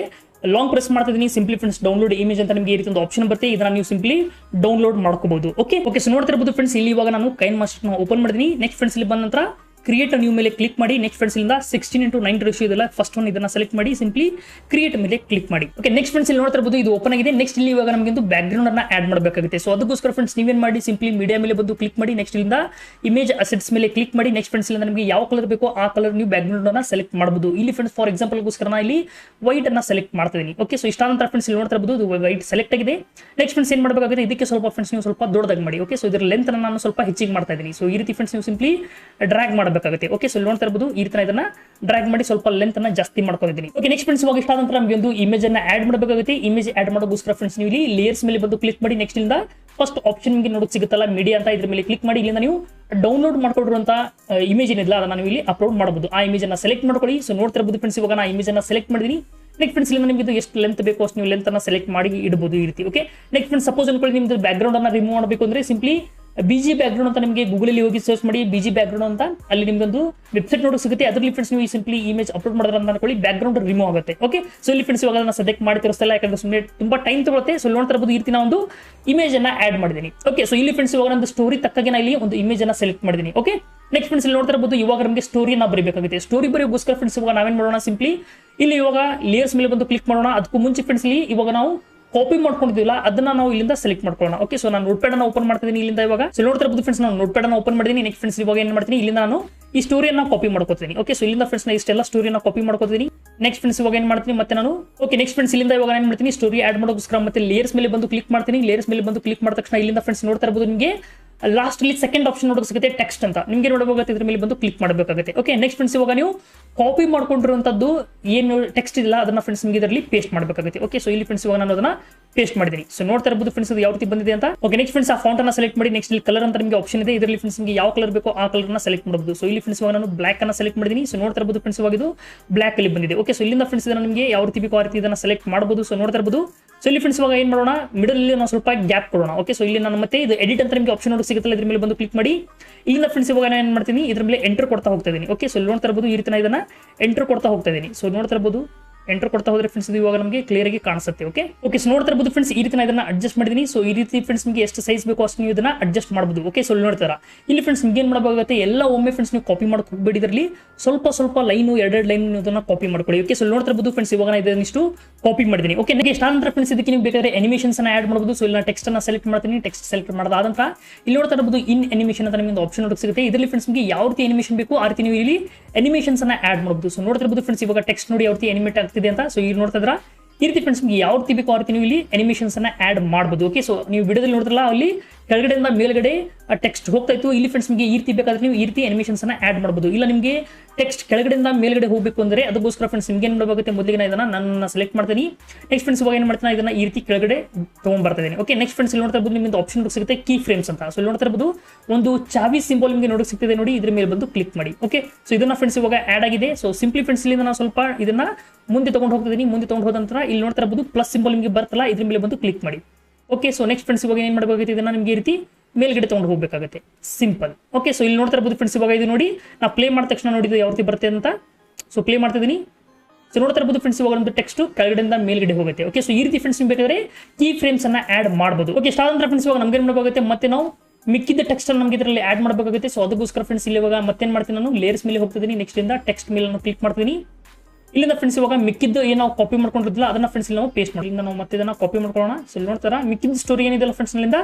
ಲಾಂಗ್ ಪ್ರೆಸ್ ಮಾಡ್ತಿದ್ದೀನಿ ಸಿಂಪ್ಲಿ ಫ್ರೆಂಡ್ಸ್ ಡೌನ್ಲೋಡ್ ಇಮೇಜ್ ಅಂತ ನಿಮಗೆ ಈ ರೀತಿ ಒಂದು ಆಪ್ಷನ್ ಬರುತ್ತೆ. ಇದನ್ನ ನೀವು ಸಿಂಪ್ಲಿ ಡೌನ್ಲೋಡ್ ಮಾಡ್ಕೋಬಹುದು ಓಕೆ ಓಕೆ ಸೊ ನೋಡ್ತಿರ್ಬೋದು ಫ್ರೆಂಡ್ಸ್ ಇಲ್ಲಿ ಇವಾಗ ನಾನು ಕೈನ್ ಮಾಸ್ಟರ್ ಓಪನ್ ಮಾಡ್ತೀನಿ ನೆಕ್ಸ್ಟ್ ಫ್ರೆಂಡ್ಸ್ ಇಲ್ಲಿ ಬಂದ ನಂತರ ಕ್ರಿಯೇಟ್ ನ್ಯೂ ಮೇಲೆ ಕ್ಲಿಕ್ ಮಾಡಿ. ನೆಕ್ಸ್ಟ್ ಫ್ರೆಂಡ್ಸ್ ಇಂದ ಸಿಕ್ಸ್ಟೀನ್ ಇಂಟು ನೈನ್ ರೇಷಿಯೋ ಇದೆಲ್ಲ ಫಸ್ಟ್ ಒನ್ ಇದನ್ನ ಸೆಲೆಕ್ಟ್ ಮಾಡಿ. ಸಿಂಪ್ಲಿ ಕ್ರಿಯೇಟ್ ಮೇಲೆ ಕ್ಲಿಕ್ ಮಾಡಿ. ಓಕೆ ನೆಕ್ಸ್ಟ್ ಫ್ರೆಂಡ್ಸ್ ಇಲ್ಲಿ ನೋಡ್ತಾ ಇರಬಹುದು ಇದು ಓಪನ್ ಆಗಿದೆ. ನೆಕ್ಸ್ಟ್ ಇಲ್ಲಿ ಇವಾಗ ನಮಗೆ ಬ್ಯಾಕ್ ಗ್ರೌಂಡ್ ಅನ್ನ ಆಡ್ ಮಾಡಬೇಕಾಗುತ್ತೆ. ಸೊ ಅದಕ್ಕೋಸ್ಕರ ಫ್ರೆಂಡ್ಸ್ ನೀವೇನ್ ಮಾಡಿ? ಸಿಂಪ್ಲಿ ಮೀಡಿಯಾ ಮೇಲೆ ಬಂದು ಕ್ಲಿಕ್ ಮಾಡಿ. ನೆಕ್ಸ್ಟ್ ಇಲ್ಲಿಂದ ಇಮೇಜ್ ಅಸೆಟ್ಸ್ ಮೇಲೆ ಕ್ಲಿಕ್ ಮಾಡಿ. ನೆಕ್ಸ್ಟ್ ಫ್ರೆಂಡ್ಸ್ ಇಲ್ಲಿ ನಮಗೆ ಯಾವ ಕಲರ್ ಬೇಕೋ ಆ ಕಲರ್ ನೀವು ಬ್ಯಾಕ್ ಗ್ರೌಂಡ್ ಅನ್ನ ಸೆಲೆಕ್ಟ್ ಮಾಡಬಹುದು ಇಲ್ಲಿ ಫ್ರೆಂಡ್ಸ್ ಫಾರ್ ಎಕ್ಸಾಂಪಲ್ಗೋಸ್ಕರ ನಾ ಇಲ್ಲಿ ವೈಟ್ ಅನ್ನ ಸೆಲೆಕ್ಟ್ ಮಾಡ್ತಿದ್ದೀನಿ ಓಕೆ ಸೊ ಇಷ್ಟಾನಂತರ ಫ್ರೆಂಡ್ಸ್ ಇಲ್ಲಿ ನೋಡ್ತಾ ಇರಬಹುದು ವೈಟ್ ಸೆಲೆಕ್ಟ್ ಆಗಿದೆ. ನೆಕ್ಸ್ಟ್ ಫ್ರೆಂಡ್ಸ್ ಏನ್ ಮಾಡಬೇಕಾಗುತ್ತೆ? ಇದಕ್ಕೆ ಸ್ವಲ್ಪ ಫ್ರೆಂಡ್ಸ್ ನೀವು ಸ್ವಲ್ಪ ದೊಡ್ಡದಾಗಿ ಮಾಡಿ. ಓಕೆ ಸೊ ಇದರ ಲೆಂತ್ ನಾನು ಸ್ವಲ್ಪ ಹೆಚ್ಚಿಗೆ ಮಾಡ್ತಾ ಇದ್ದೀನಿ ಸೊ ಈ ರೀತಿ ಫ್ರೆಂಡ್ಸ್ ನೀವು ಸಿಂಪ್ಲಿ ಡ್ರ್ಯಾಗ್ ಮಾಡಬೇಕಾಗುತ್ತೆ ಓಕೆ ಸೊ ನೋಡ್ತಾ ಇರಬಹುದು ಈ ರೀತಿ ಇದನ್ನ ಡ್ರಾಗ್ ಮಾಡಿ ಸ್ವಲ್ಪ ಲೆಂತ್ ಅನ್ನ ಜಾಸ್ತಿ ಮಾಡ್ಕೊಂಡಿದ್ದೀನಿ. ಓಕೆ ನೆಕ್ಸ್ಟ್ ಫ್ರೆಂಡ್ಸ್ ಇವಾಗ ಇಷ್ಟ ಆದ ನಂತರ ನಮಗೆ ಒಂದು ಇಮೇಜ್ ಅನ್ನ ಆಡ್ ಮಾಡಬೇಕಾಗುತ್ತೆ. ಇಮೇಜ್ ಆಡ್ ಮಾಡೋಕ್ಕೋಸ್ಕರ ಫ್ರೆಂಡ್ಸ್ ನೀವು ಇಲ್ಲಿ ಲೇಯರ್ಸ್ ಮೇಲೆ ಬಂದು ಕ್ಲಿಕ್ ಮಾಡಿ ನೆಕ್ಸ್ಟ್ ಇಂದ ಫಸ್ಟ್ ಆಪ್ಷನ್ ನಿಮಗೆ ನೋಡೋಕೆ ಸಿಗುತ್ತಲ್ಲ ಮೀಡಿಯಾ ಅಂತ ಇದ್ರ ಮೇಲೆ ಕ್ಲಿಕ್ ಮಾಡಿ, ಇಲ್ಲಿಂದ ನೀವು ಡೌನ್ಲೋಡ್ ಮಾಡ್ಕೊಂಡಿರುವಂತ ಇಮೇಜ್ ಏನಿಲ್ಲ, ಅದನ್ನ ನೀವು ಇಲ್ಲಿ ಅಪ್ಲೋಡ್ ಮಾಡಬಹುದು ಆ ಇಮೇಜ್ ಅನ್ನ ಸೆಲೆಕ್ಟ್ ಮಾಡ್ಕೊಳ್ಳಿ. ಸೊ ನೋಡ್ತಾ ಇರಬಹುದು ಫ್ರೆಂಡ್ಸ್ ಇವಾಗ ನಾ ಇಮೇಜ್ ಅನ್ನ ಸೆಲೆಕ್ಟ್ ಮಾಡಿದೀನಿ. ನೆಕ್ಸ್ಟ್ ಫ್ರೆಂಡ್ಸ್ ಇಲ್ಲಿ ನಿಮಗೆ ಎಷ್ಟು ಲೆಂತ್ ಬೇಕೋ ಅಷ್ಟು ನೀವು ಲೆಂತ್ ಅನ್ನ ಸೆಲೆಕ್ಟ್ ಮಾಡಿ ಇಡಬಹುದು ಈ ರೀತಿ ಓಕೆ ನೆಕ್ಸ್ಟ್ ಫ್ರೆಂಡ್ಸ್ ಸಪೋಸ್ ಅನ್ಕೊಳ್ಳಿ ನಿಮ್ದು ಬ್ಯಾಕ್ಗ್ರೌಂಡ್ ಅನ್ನ ರಿಮೂವ್ ಮಾಡಬೇಕು ಅಂದ್ರೆ ಸಿಂಪ್ಲಿ ಬಿಜಿ ಬ್ಯಾಕ್ಗ್ರೌಂಡ್ ಅಂತ ನಿಮಗೆ ಗೂಗಲ್ ಅಲ್ಲಿ ಹೋಗಿ ಸರ್ಚ್ ಮಾಡಿ ಬಿಜಿ ಬ್ಯಾಕ್ಗ್ರೌಂಡ್ ಅಂತ, ಅಲ್ಲಿ ನಿಮ್ಗೊಂದು ವೆಬ್ಸೈಟ್ ನೋಡೋಕೆ ಸಿಗುತ್ತೆ. ಅದರಲ್ಲಿ ಫ್ರೆಂಡ್ಸ್ ನೀವು ಸಿಂಪ್ಲಿ ಇಮೇಜ್ ಅಪ್ಲೋಡ್ ಮಾಡಿದ್ರೆ ಅಂತ ಅನ್ಕೊಳ್ಳಿ ಬ್ಯಾಕ್ಗ್ರೌಂಡ್ ರಿಮೂವ್ ಆಗುತ್ತೆ. ಓಕೆ ಸೊ ಇಲ್ಲಿ ಫ್ರೆಂಡ್ಸ್ ಇವಾಗ ನಾನು ಸದ್ಯಕ್ಕೆ ಮಾಡಿ ತೋರಿಸ್ತಾ ಯಾಕಂದ್ರೆ ಸುಮ್ಮನೆ ತುಂಬಾ ಟೈಮ್ ತಗೊಳುತ್ತೆ. ಸೊ ನೋಡ್ತಾ ರೀತಿ ನಾನು ಒಂದು ಇಮೇಜ್ ಅನ್ನ ಆಡ್ ಮಾಡಿದೀನಿ ಓಕೆ ಸೊ ಇಲ್ಲಿ ಫ್ರೆಂಡ್ಸ್ ಇವಾಗ ಒಂದು ಸ್ಟೋರಿ ತಕ್ಕಾಗಿ ಇಲ್ಲಿ ಒಂದು ಇಮೇಜ್ ಅನ್ನ ಸೆಲೆಕ್ಟ್ ಮಾಡಿದೀನಿ ಓಕೆ ನೆಕ್ಸ್ಟ್ ಫ್ರೆಂಡ್ಸ್ ಇಲ್ಲಿ ನೋಡ್ತಾ ಇರಬಹುದು ಇವಾಗ ನಮಗೆ ಸ್ಟೋರಿನ ಬರೀಬೇಕಾಗುತ್ತೆ. ಸ್ಟೋರಿ ಬರೆಯೋಗೋಸ್ಕರ ಫ್ರೆಂಡ್ಸ್ ಇವಾಗ ನಾವೇನ್ ಮಾಡೋಣ ಸಿಂಪ್ಲಿ ಇಲ್ಲಿ ಇವಾಗ ಲೇಯರ್ಸ್ ಮೇಲೆ ಬಂದು ಕ್ಲಿಕ್ ಮಾಡೋಣ. ಅದಕ್ಕೂ ಮುಂಚೆ ಫ್ರೆಂಡ್ಸ್ ಇಲ್ಲಿ ಇವಾಗ ನಾವು ಕಾಪಿ ಮಾಡ್ಕೊಂಡಿಲ್ಲ ಅದನ್ನ ನಾವು ಇಲ್ಲಿಂದ ಸೆಲೆಕ್ಟ್ ಮಾಡ್ಕೊಳ್ಳೋಣ. ಓಕೆ ಸೊ ನಾನು ನೋಟ್ ಪ್ಯಾಡ್ ಓಪನ್ ಮಾಡ್ತಿದ್ದೀನಿ ಇಲ್ಲಿಂದ ಇವಾಗ. ಸೊ ನೋಡ್ತಾ ಫ್ರೆಂಡ್ಸ್ ನಾನು ನೋಟ್ ಪ್ಯಾಡ್ ಓಪನ್ ಮಾಡಿದೀನಿ ನೆಕ್ಸ್ಟ್ ಫ್ರೆಂಡ್ಸ್ ಇವಾಗ ಏನ್ ಮಾಡ್ತೀನಿ? ಇಲ್ಲಿಂದ ನಾನು ಈ ಸ್ಟೋರಿಯನ್ನ ಕಾಪಿ ಮಾಡ್ಕೋತೀನಿ. ಓಕೆ ಸೊ ಇಲ್ಲಿಂದ ಫ್ರೆಂಡ್ಸ್ ನಾನು ಇಷ್ಟೆಲ್ಲ ಸ್ಟೋರಿಯನ್ನ ಕಾಪಿ ಮಾಡ್ಕೋತೀನಿ. ನೆಕ್ಸ್ಟ್ ಫ್ರೆಂಡ್ಸ್ ಇವಾಗ ಏನ್ ಮಾಡ್ತೀನಿ ಮತ್ತೆ ನಾನು? ಓಕೆ ನೆಕ್ಸ್ಟ್ ಫ್ರೆಂಡ್ಸ್ ಇಲ್ಲಿಂದ ಇವಾಗ ಏನ್ ಮಾಡ್ತೀನಿ? ಸ್ಟೋರಿ ಆಡ್ ಮಾಡೋಕ್ಕೋಸ್ಕರ ಮತ್ತೆ ಲೇಯರ್ಸ್ ಮೇಲೆ ಬಂದು ಕ್ಲಿಕ್ ಮಾಡ್ತೀನಿ. ಲೇಯರ್ಸ್ ಮೇಲೆ ಬಂದು ಕ್ಲಿಕ್ ಮಾಡಿದ ತಕ್ಷಣ ಇಲ್ಲಿಂದ ಫ್ರೆಂಡ್ಸ್ ನೋಡ್ತಾ ಇರಬಹುದು ನಿಮಗೆ. ಲಾಸ್ಟ್ ಅಲ್ಲಿ ಸೆಕೆಂಡ್ ಆಪ್ಷನ್ ನೋಡೋಕೆ ಸಿಗುತ್ತೆ ಟೆಕ್ಸ್ಟ್ ಅಂತ. ನಿಮಗೆ ನೋಡಬೇಕಾಗುತ್ತೆ ಇದ್ರ ಮೇಲೆ ಬಂದು ಕ್ಲಿಕ್ ಮಾಡಬೇಕಾಗುತ್ತೆ. ಓಕೆ ನೆಕ್ಸ್ಟ್ ಫ್ರೆಂಡ್ಸ್ ಇವಾಗ ನೀವು ಕಾಪಿ ಮಾಡ್ಕೊಂಡಿರುವಂತದ್ದು ಏನು ಟೆಕ್ಸ್ಟ್ ಇಲ್ಲ, ಅದನ್ನ ಫ್ರೆಂಡ್ಸ್ ನಿಮಗೆ ಇದರಲ್ಲಿ ಪೇಸ್ಟ್ ಮಾಡಬೇಕಾಗುತ್ತೆ. ಓಕೆ ಸೊ ಇಲ್ಲಿ ಫ್ರೆಂಡ್ಸ್ ಇವಾಗ ನಾನು ಅದನ್ನ ಪೇಸ್ಟ್ ಮಾಡಿದ್ದೀನಿ. ಸೊ ನೋಡ್ತಾ ಇರಬಹುದು ಫ್ರೆಂಡ್ಸ್ ಯಾವ ರೀತಿ ಬಂದಿದೆ ಅಂತ. ಓಕೆ ನೆಕ್ಸ್ಟ್ ಫ್ರೆಂಡ್ಸ್ ಆ ಫಾಂಟ್ ಅನ್ನ ಸೆಲೆಕ್ಟ್ ಮಾಡಿ ನೆಕ್ಸ್ಟ್ ಇಲ್ಲಿ ಕಲರ್ ಅಂತ ನಿಮಗೆ ಆಪ್ಷನ್ ಇದೆ. ಇದರಲ್ಲಿ ಫ್ರೆಂಡ್ಸ್ ನಿಮಗೆ ಯಾವ ಕಲರ್ ಬೇಕೋ ಆ ಕಲರ್ನ ಸೆಲೆಕ್ಟ್ ಮಾಡಬಹುದು ಸೊ ಇಲ್ಲಿ ಫ್ರೆಂಡ್ಸ್ ಇವಾಗ ನಾನು ಬ್ಲಾಕ್ ಅನ್ನ ಸೆಲೆಕ್ಟ್ ಮಾಡಿದ್ದೀನಿ ಸೊ ನೋಡ್ತಾ ಇರಬಹುದು ಫ್ರೆಂಡ್ಸ್ ಇವಾಗ ಇದು ಬ್ಲಾಕ್ ಅಲ್ಲಿ ಬಂದಿದೆ. ಓಕೆ ಸೊ ಇಲ್ಲಿಂದ ಫ್ರೆಂಡ್ಸ್ ಇದನ್ನ ನಿಮಗೆ ಯಾವ ರೀತಿ ಬೇಕೋ ಆ ರೀತಿ ಇದನ್ನ ಸೆಲೆಕ್ಟ್ ಮಾಡಬಹುದು ಸೊ ನೋಡ್ತಾ ಇರಬಹುದು ಸೊ ಇಲ್ಲಿ ಫ್ರೆಂಡ್ಸ್ ಇವಾಗ ಏನ್ ಮಾಡೋಣ? ಮಿಡಲ್ ಅಲ್ಲಿ ನಾವು ಸ್ವಲ್ಪ ಗ್ಯಾಪ್ ಕೊಡೋಣ. ಓಕೆ ಸೊ ಇಲ್ಲಿ ನಾನು ಮತ್ತೆ ಇದು ಎಡಿಟ್ ಅಂತ ನಿಮಗೆ ಆಪ್ಷನ್ ನೋಡಿ ಸಿಗುತ್ತಲ್ಲ, ಇದ್ರ ಮೇಲೆ ಬಂದು ಕ್ಲಿಕ್ ಮಾಡಿ. ಇಲ್ಲಿಂದ ಫ್ರೆಂಡ್ಸ್ ಇವಾಗ ನಾನು ಏನ್ ಮಾಡ್ತೀನಿ? ಇದ್ರ ಮೇಲೆ ಎಂಟರ್ ಕೊಡ್ತಾ ಹೋಗ್ತಾ ಇದೀನಿ ಓಕೆ ಸೊ ಇಲ್ಲಿ ನೋಡ್ತಾ ಇರಬಹುದು ಈ ರೀತಿ ನಾನು ಇದನ್ನ ಎಂಟರ್ ಕೊಡ್ತಾ ಹೋಗ್ತಾ ಇದೀನಿ ಸೊ ನೋಡ್ತಾ ಇರಬಹುದು ಎಂಟರ್ ಕೊಡ್ತಾ ಹೋದ್ರೆ ಫ್ರೆಂಡ್ಸ್ ಇವಾಗ ನಮಗೆ ಕ್ಲಿಯರ್ ಆಗಿ ಕಾಣಿಸುತ್ತೆ ಓಕೆ ಓಕೆ ಸೊ ನೋಡ್ತಾ ಇರಬಹುದು ಫ್ರೆಂಡ್ಸ್ ಈ ರೀತಿ ನಾನು ಇದನ್ನ ಅಡ್ಜಸ್ಟ್ ಮಾಡಿದೀನಿ. ಸೊ ಈ ರೀತಿ ಫ್ರೆಂಡ್ಸ್ ನಿಮಗೆ ಎಷ್ಟು ಸೈಜ್ ಬೇಕು ಅಷ್ಟು ನೀವು ಇದನ್ನ ಅಡ್ಜಸ್ಟ್ ಮಾಡಬಹುದು ಓಕೆ ಸೊ ನೋಡ್ತಾರ? ಇಲ್ಲಿ ಫ್ರೆಂಡ್ಸ್ ನಿಮ್ಗೆ ಏನು ಮಾಡಬೇಕಾಗುತ್ತೆ? ಎಲ್ಲ ಒಮ್ಮೆ ಫ್ರೆಂಡ್ಸ್ ನೀವು ಕಾಪಿ ಮಾಡಕ್ಕೆ ಹೋಗ್ಬೇಡಿ ಇದರಲ್ಲಿ. ಸ್ವಲ್ಪ ಸ್ವಲ್ಪ ಲೈನು ಎರಡೆರಡು ಲೈನ್ ಇದನ್ನ ಕಾಪಿ ಮಾಡ್ಕೊಳ್ಳಿ ಓಕೆ ಸೊ ನೋಡ್ತಾ ಇರಬಹುದು ಫ್ರೆಂಡ್ಸ್ ಇವಾಗ ನಾನು ಇದನ್ನಿಷ್ಟು ಕಾಪಿ ಮಾಡಿದ್ದೀನಿ ಓಕೆ ನನಗೆ ಇಷ್ಟ ನಂತರ ಫ್ರೆಂಡ್ಸ್ ಇದಕ್ಕೆ ನೀವು ಬೇಕಾದ್ರೆ ಅನಿಮೇಷನ್ಸ್ ಆಡ್ ಮಾಡಬಹುದು ಸೊ ಇಲ್ಲಿ ಟೆಕ್ಸ್ಟ್ ಅನ್ನ ಸೆಲೆಕ್ಟ್ ಮಾಡ್ತೀನಿ ಟೆಕ್ಸ್ಟ್ ಸೆಲೆಕ್ಟ್ ಮಾಡಿದ ನಂತರ ಇಲ್ಲಿ ನೋಡ್ತಾ ಇರಬಹುದು ಇನ್ ಅನಿಮೇಷನ್ ಅಂತ ನಿಮಗೆ ಒಂದು ಆಪ್ಷನ್ ಸಿಗುತ್ತೆ. ಇದರಲ್ಲಿ ಫ್ರೆಂಡ್ಸ್ ನಿಮಗೆ ಯಾವ ರೀತಿ ಅನಿಮೇಷನ್ ಬೇಕು, ಆ ರೀತಿ ನೀವು ಇಲ್ಲಿ ಅನಿಮೇಷನ್ಸ್ ಅನ್ನ ಆಡ್ ಮಾಡಬಹುದು ಸೊ ನೋಡ್ತಾ ಇರಬಹುದು ಫ್ರೆಂಡ್ಸ್ ಇವಾಗ ಟೆಕ್ಸ್ಟ್ ನೋಡಿ ಯಾವ ರೀತಿ ಅನಿಮೇಟ್ ಅಂತ. ಸೊ ಇಲ್ಲಿ ನೋಡ್ತಾ ಇದ್ರ ಈ ರೀತಿ ಫ್ರೆಂಡ್ಸ್ ನಿಮಗೆ ಯಾವ ರೀತಿ ಬೇಕೋ ಆ ರೀತಿ ನೀವು ಇಲ್ಲಿ ಅನಿಮೇಷನ್ಸ್ ಅನ್ನ ಆಡ್ ಮಾಡಬಹುದು ಓಕೆ ಸೊ ನೀವು ವಿಡಿಯೋದಲ್ಲಿ ನೋಡಿದ್ರಲ್ಲ, ಅಲ್ಲಿ ಕೆಳಗಡೆಯಿಂದ ಮೇಲ್ಗಡೆ ಟೆಕ್ಸ್ಟ್ ಹೋಗ್ತಾ ಇತ್ತು ಇಲ್ಲಿ ಫ್ರೆಂಡ್ಸ್ ನಿಮಗೆ ಈ ರೀತಿ ಬೇಕಾದ್ರೆ ನೀವು ಈ ರೀತಿ ಅನಿಮೇಷನ್ಸ್ ಅನ್ನ ಆಡ್ ಮಾಡಬಹುದು ಇಲ್ಲ ನಿಮಗೆ ಟೆಕ್ಸ್ಟ್ ಕೆಳಗಡೆಯಿಂದ ಮೇಲ್ಗಡೆ ಹೋಗಬೇಕು ಅಂದ್ರೆ ಅದಕ್ಕೋಸ್ಕರ ಫ್ರೆಂಡ್ಸ್ ನಿಮ್ಗೆ ಏನು ಮಾಡಬೇಕಾಗುತ್ತೆ ಮೊದಲಿಗೆ ನಾನು ಇದನ್ನ ನನ್ನ ಸೆಲೆಕ್ಟ್ ಮಾಡ್ತೀನಿ. ನೆಕ್ಸ್ಟ್ ಫ್ರೆಂಡ್ಸ್ ಇವಾಗ ಏನು ಮಾಡ್ತೀನಿ? ಇದನ್ನ ಈ ರೀತಿ ಕೆಳಗಡೆ ಇದ್ದೀನಿ. ಓಕೆ ನೆಕ್ಸ್ಟ್ ಫ್ರೆಂಡ್ಸ್ ಇಲ್ಲಿ ನೋಡ್ತಾ ಇರ್ಬೋದು ನಿಮ್ಗೆ ಆಪ್ಷನ್ ಸಿಗುತ್ತೆ. ಕೀ ಫ್ರೇಮ್ಸ್ ಅಂತ. ಸೊ ಇಲ್ಲಿ ನೋಡ್ತಾ ಇರ್ಬೋದು, ಒಂದು ಚಾವಿ ಸಿಂಬಲ್ ನಿಮಗೆ ನೋಡಕ್ಕೆ ಸಿಗ್ತದೆ ನೋಡಿ. ಇದ್ರ ಮೇಲೆ ಬಂದು ಕ್ಲಿಕ್ ಮಾಡಿ. ಓಕೆ ಸೊ ಇದನ್ನ ಫ್ರೆಂಡ್ಸ್ ಇವಾಗ ಆಡ್ ಆಗಿದೆ. ಸೊ ಸಿಂಪ್ಲಿ ಫ್ರೆಂಡ್ಸ್ ಇಲ್ಲಿ ನಾನು ಸ್ವಲ್ಪ ಇದನ್ನ ಮುಂದೆ ತಗೊಂಡು ಹೋಗ್ತಿದ್ದೀನಿ ಮುಂದೆ ತಗೊಂಡು ಹೋದ ನಂತರ ಇಲ್ಲಿ ನೋಡ್ತಾ ಇರ್ಬೋದು ಪ್ಲಸ್ ಸಿಂಬಲ್ ನಿಮಗೆ ಬರ್ತಲ್ಲ. ಇದ್ರ ಮೇಲೆ ಬಂದು ಕ್ಲಿಕ್ ಮಾಡಿ. ಓಕೆ ಸೊ ನೆಕ್ಸ್ಟ್ ಫ್ರೆಂಡ್ಸ್ ಇವಾಗ ಏನು ಮಾಡಬೇಕಾಗುತ್ತೆ? ಇದನ್ನ ನಿಮಗೆ ರೀತಿ ಮೇಲ್ಗಡೆ ತಗೊಂಡು ಹೋಗಬೇಕಾಗುತ್ತೆ. ಸಿಂಪಲ್ ಓಕೆ ಸೊ ಇಲ್ಲಿ ನೋಡ್ತಾ ಇರ್ಬೋದು ಫ್ರೆಂಡ್ಸ್ ಇವಾಗ ಇದು ನೋಡಿ. ನಾವು ಪ್ಲೇ ಮಾಡಿದ ತಕ್ಷಣ ನೋಡಿದ್ದು ಯಾವ ರೀತಿ ಬರುತ್ತೆ ಅಂತ. ಸೊ ಪ್ಲೇ ಮಾಡ್ತಿದ್ದೀನಿ ಸೊ ನೋಡ್ತಾ ಇರ್ಬೋದು ಫ್ರೆಂಡ್ಸ್ ಇವಾಗ ಒಂದು ಟೆಕ್ಸ್ಟ್ ಕೆಳಗಡೆಯಿಂದ ಮೇಲ್ಗಡೆ ಹೋಗುತ್ತೆ. ಓಕೆ ಸೊ ಈ ರೀತಿ ಫ್ರೆಂಡ್ಸ್ ನಿಮ್ಗೆ ಬೇಕಾದ್ರೆ ಕೀ ಫ್ರೇಮ್ಸ್ ಅನ್ನ ಆಡ್ ಮಾಡಬಹುದು ಓಕೆ ಸ್ಟಾರ್ ಫ್ರೆಂಡ್ಸ್ ಇವಾಗ ನಮ್ಗೆ ಮಾಡಬೇಕಾಗುತ್ತೆ? ಮತ್ತೆ ನಾವು ಮಿಕ್ಕಿದ ಟೆಕ್ಸ್ಟ್ ನಮಗೆ ಇದರಲ್ಲಿ ಆಡ್ ಮಾಡಬೇಕಾಗುತ್ತೆ. ಸೊ ಅದಕ್ಕೋಸ್ಕರ ಫ್ರೆಂಡ್ಸ್ ಇಲ್ಲಿ ಇವಾಗ ಮತ್ತೇನು ಮಾಡ್ತೀನಿ ನಾನು? ಲೇಯರ್ಸ್ ಮೇಲೆ ಹೋಗ್ತಿದ್ದೀನಿ ನೆಕ್ಸ್ಟ್ ಇಂದ ಟೆಕ್ಸ್ಟ್ ಮೇಲೆ ಕ್ಲಿಕ್ ಮಾಡ್ತೀನಿ ಇಲ್ಲಿಂದ ಫ್ರೆಂಡ್ಸ್ ಇವಾಗ ಮಿಕ್ಕಿದ್ದು ಏನು ನಾವು ಕಾಪಿ ಮಾಡ್ಕೊಂಡಿದ್ದಿಲ್ಲ, ಅದನ್ನ ಫ್ರೆಂಡ್ಸ್ ನಾವು ಪೇಸ್ಟ್ ಮಾಡಿ. ಇಲ್ಲಿಂದ ನಾವು ಮತ್ತೆ ಇದನ್ನ ಕಾಪಿ ಮಾಡ್ಕೊಳ್ಳೋಣ. ಸೊ ಇಲ್ಲಿ ನೋಡ್ತಾರ ಮಿಕ್ಕಿದ ಸ್ಟೋರಿ ಏನಿದೆಲ್ಲ ಫ್ರೆಂಡ್ಸ್ ಇಲ್ಲಿಂದ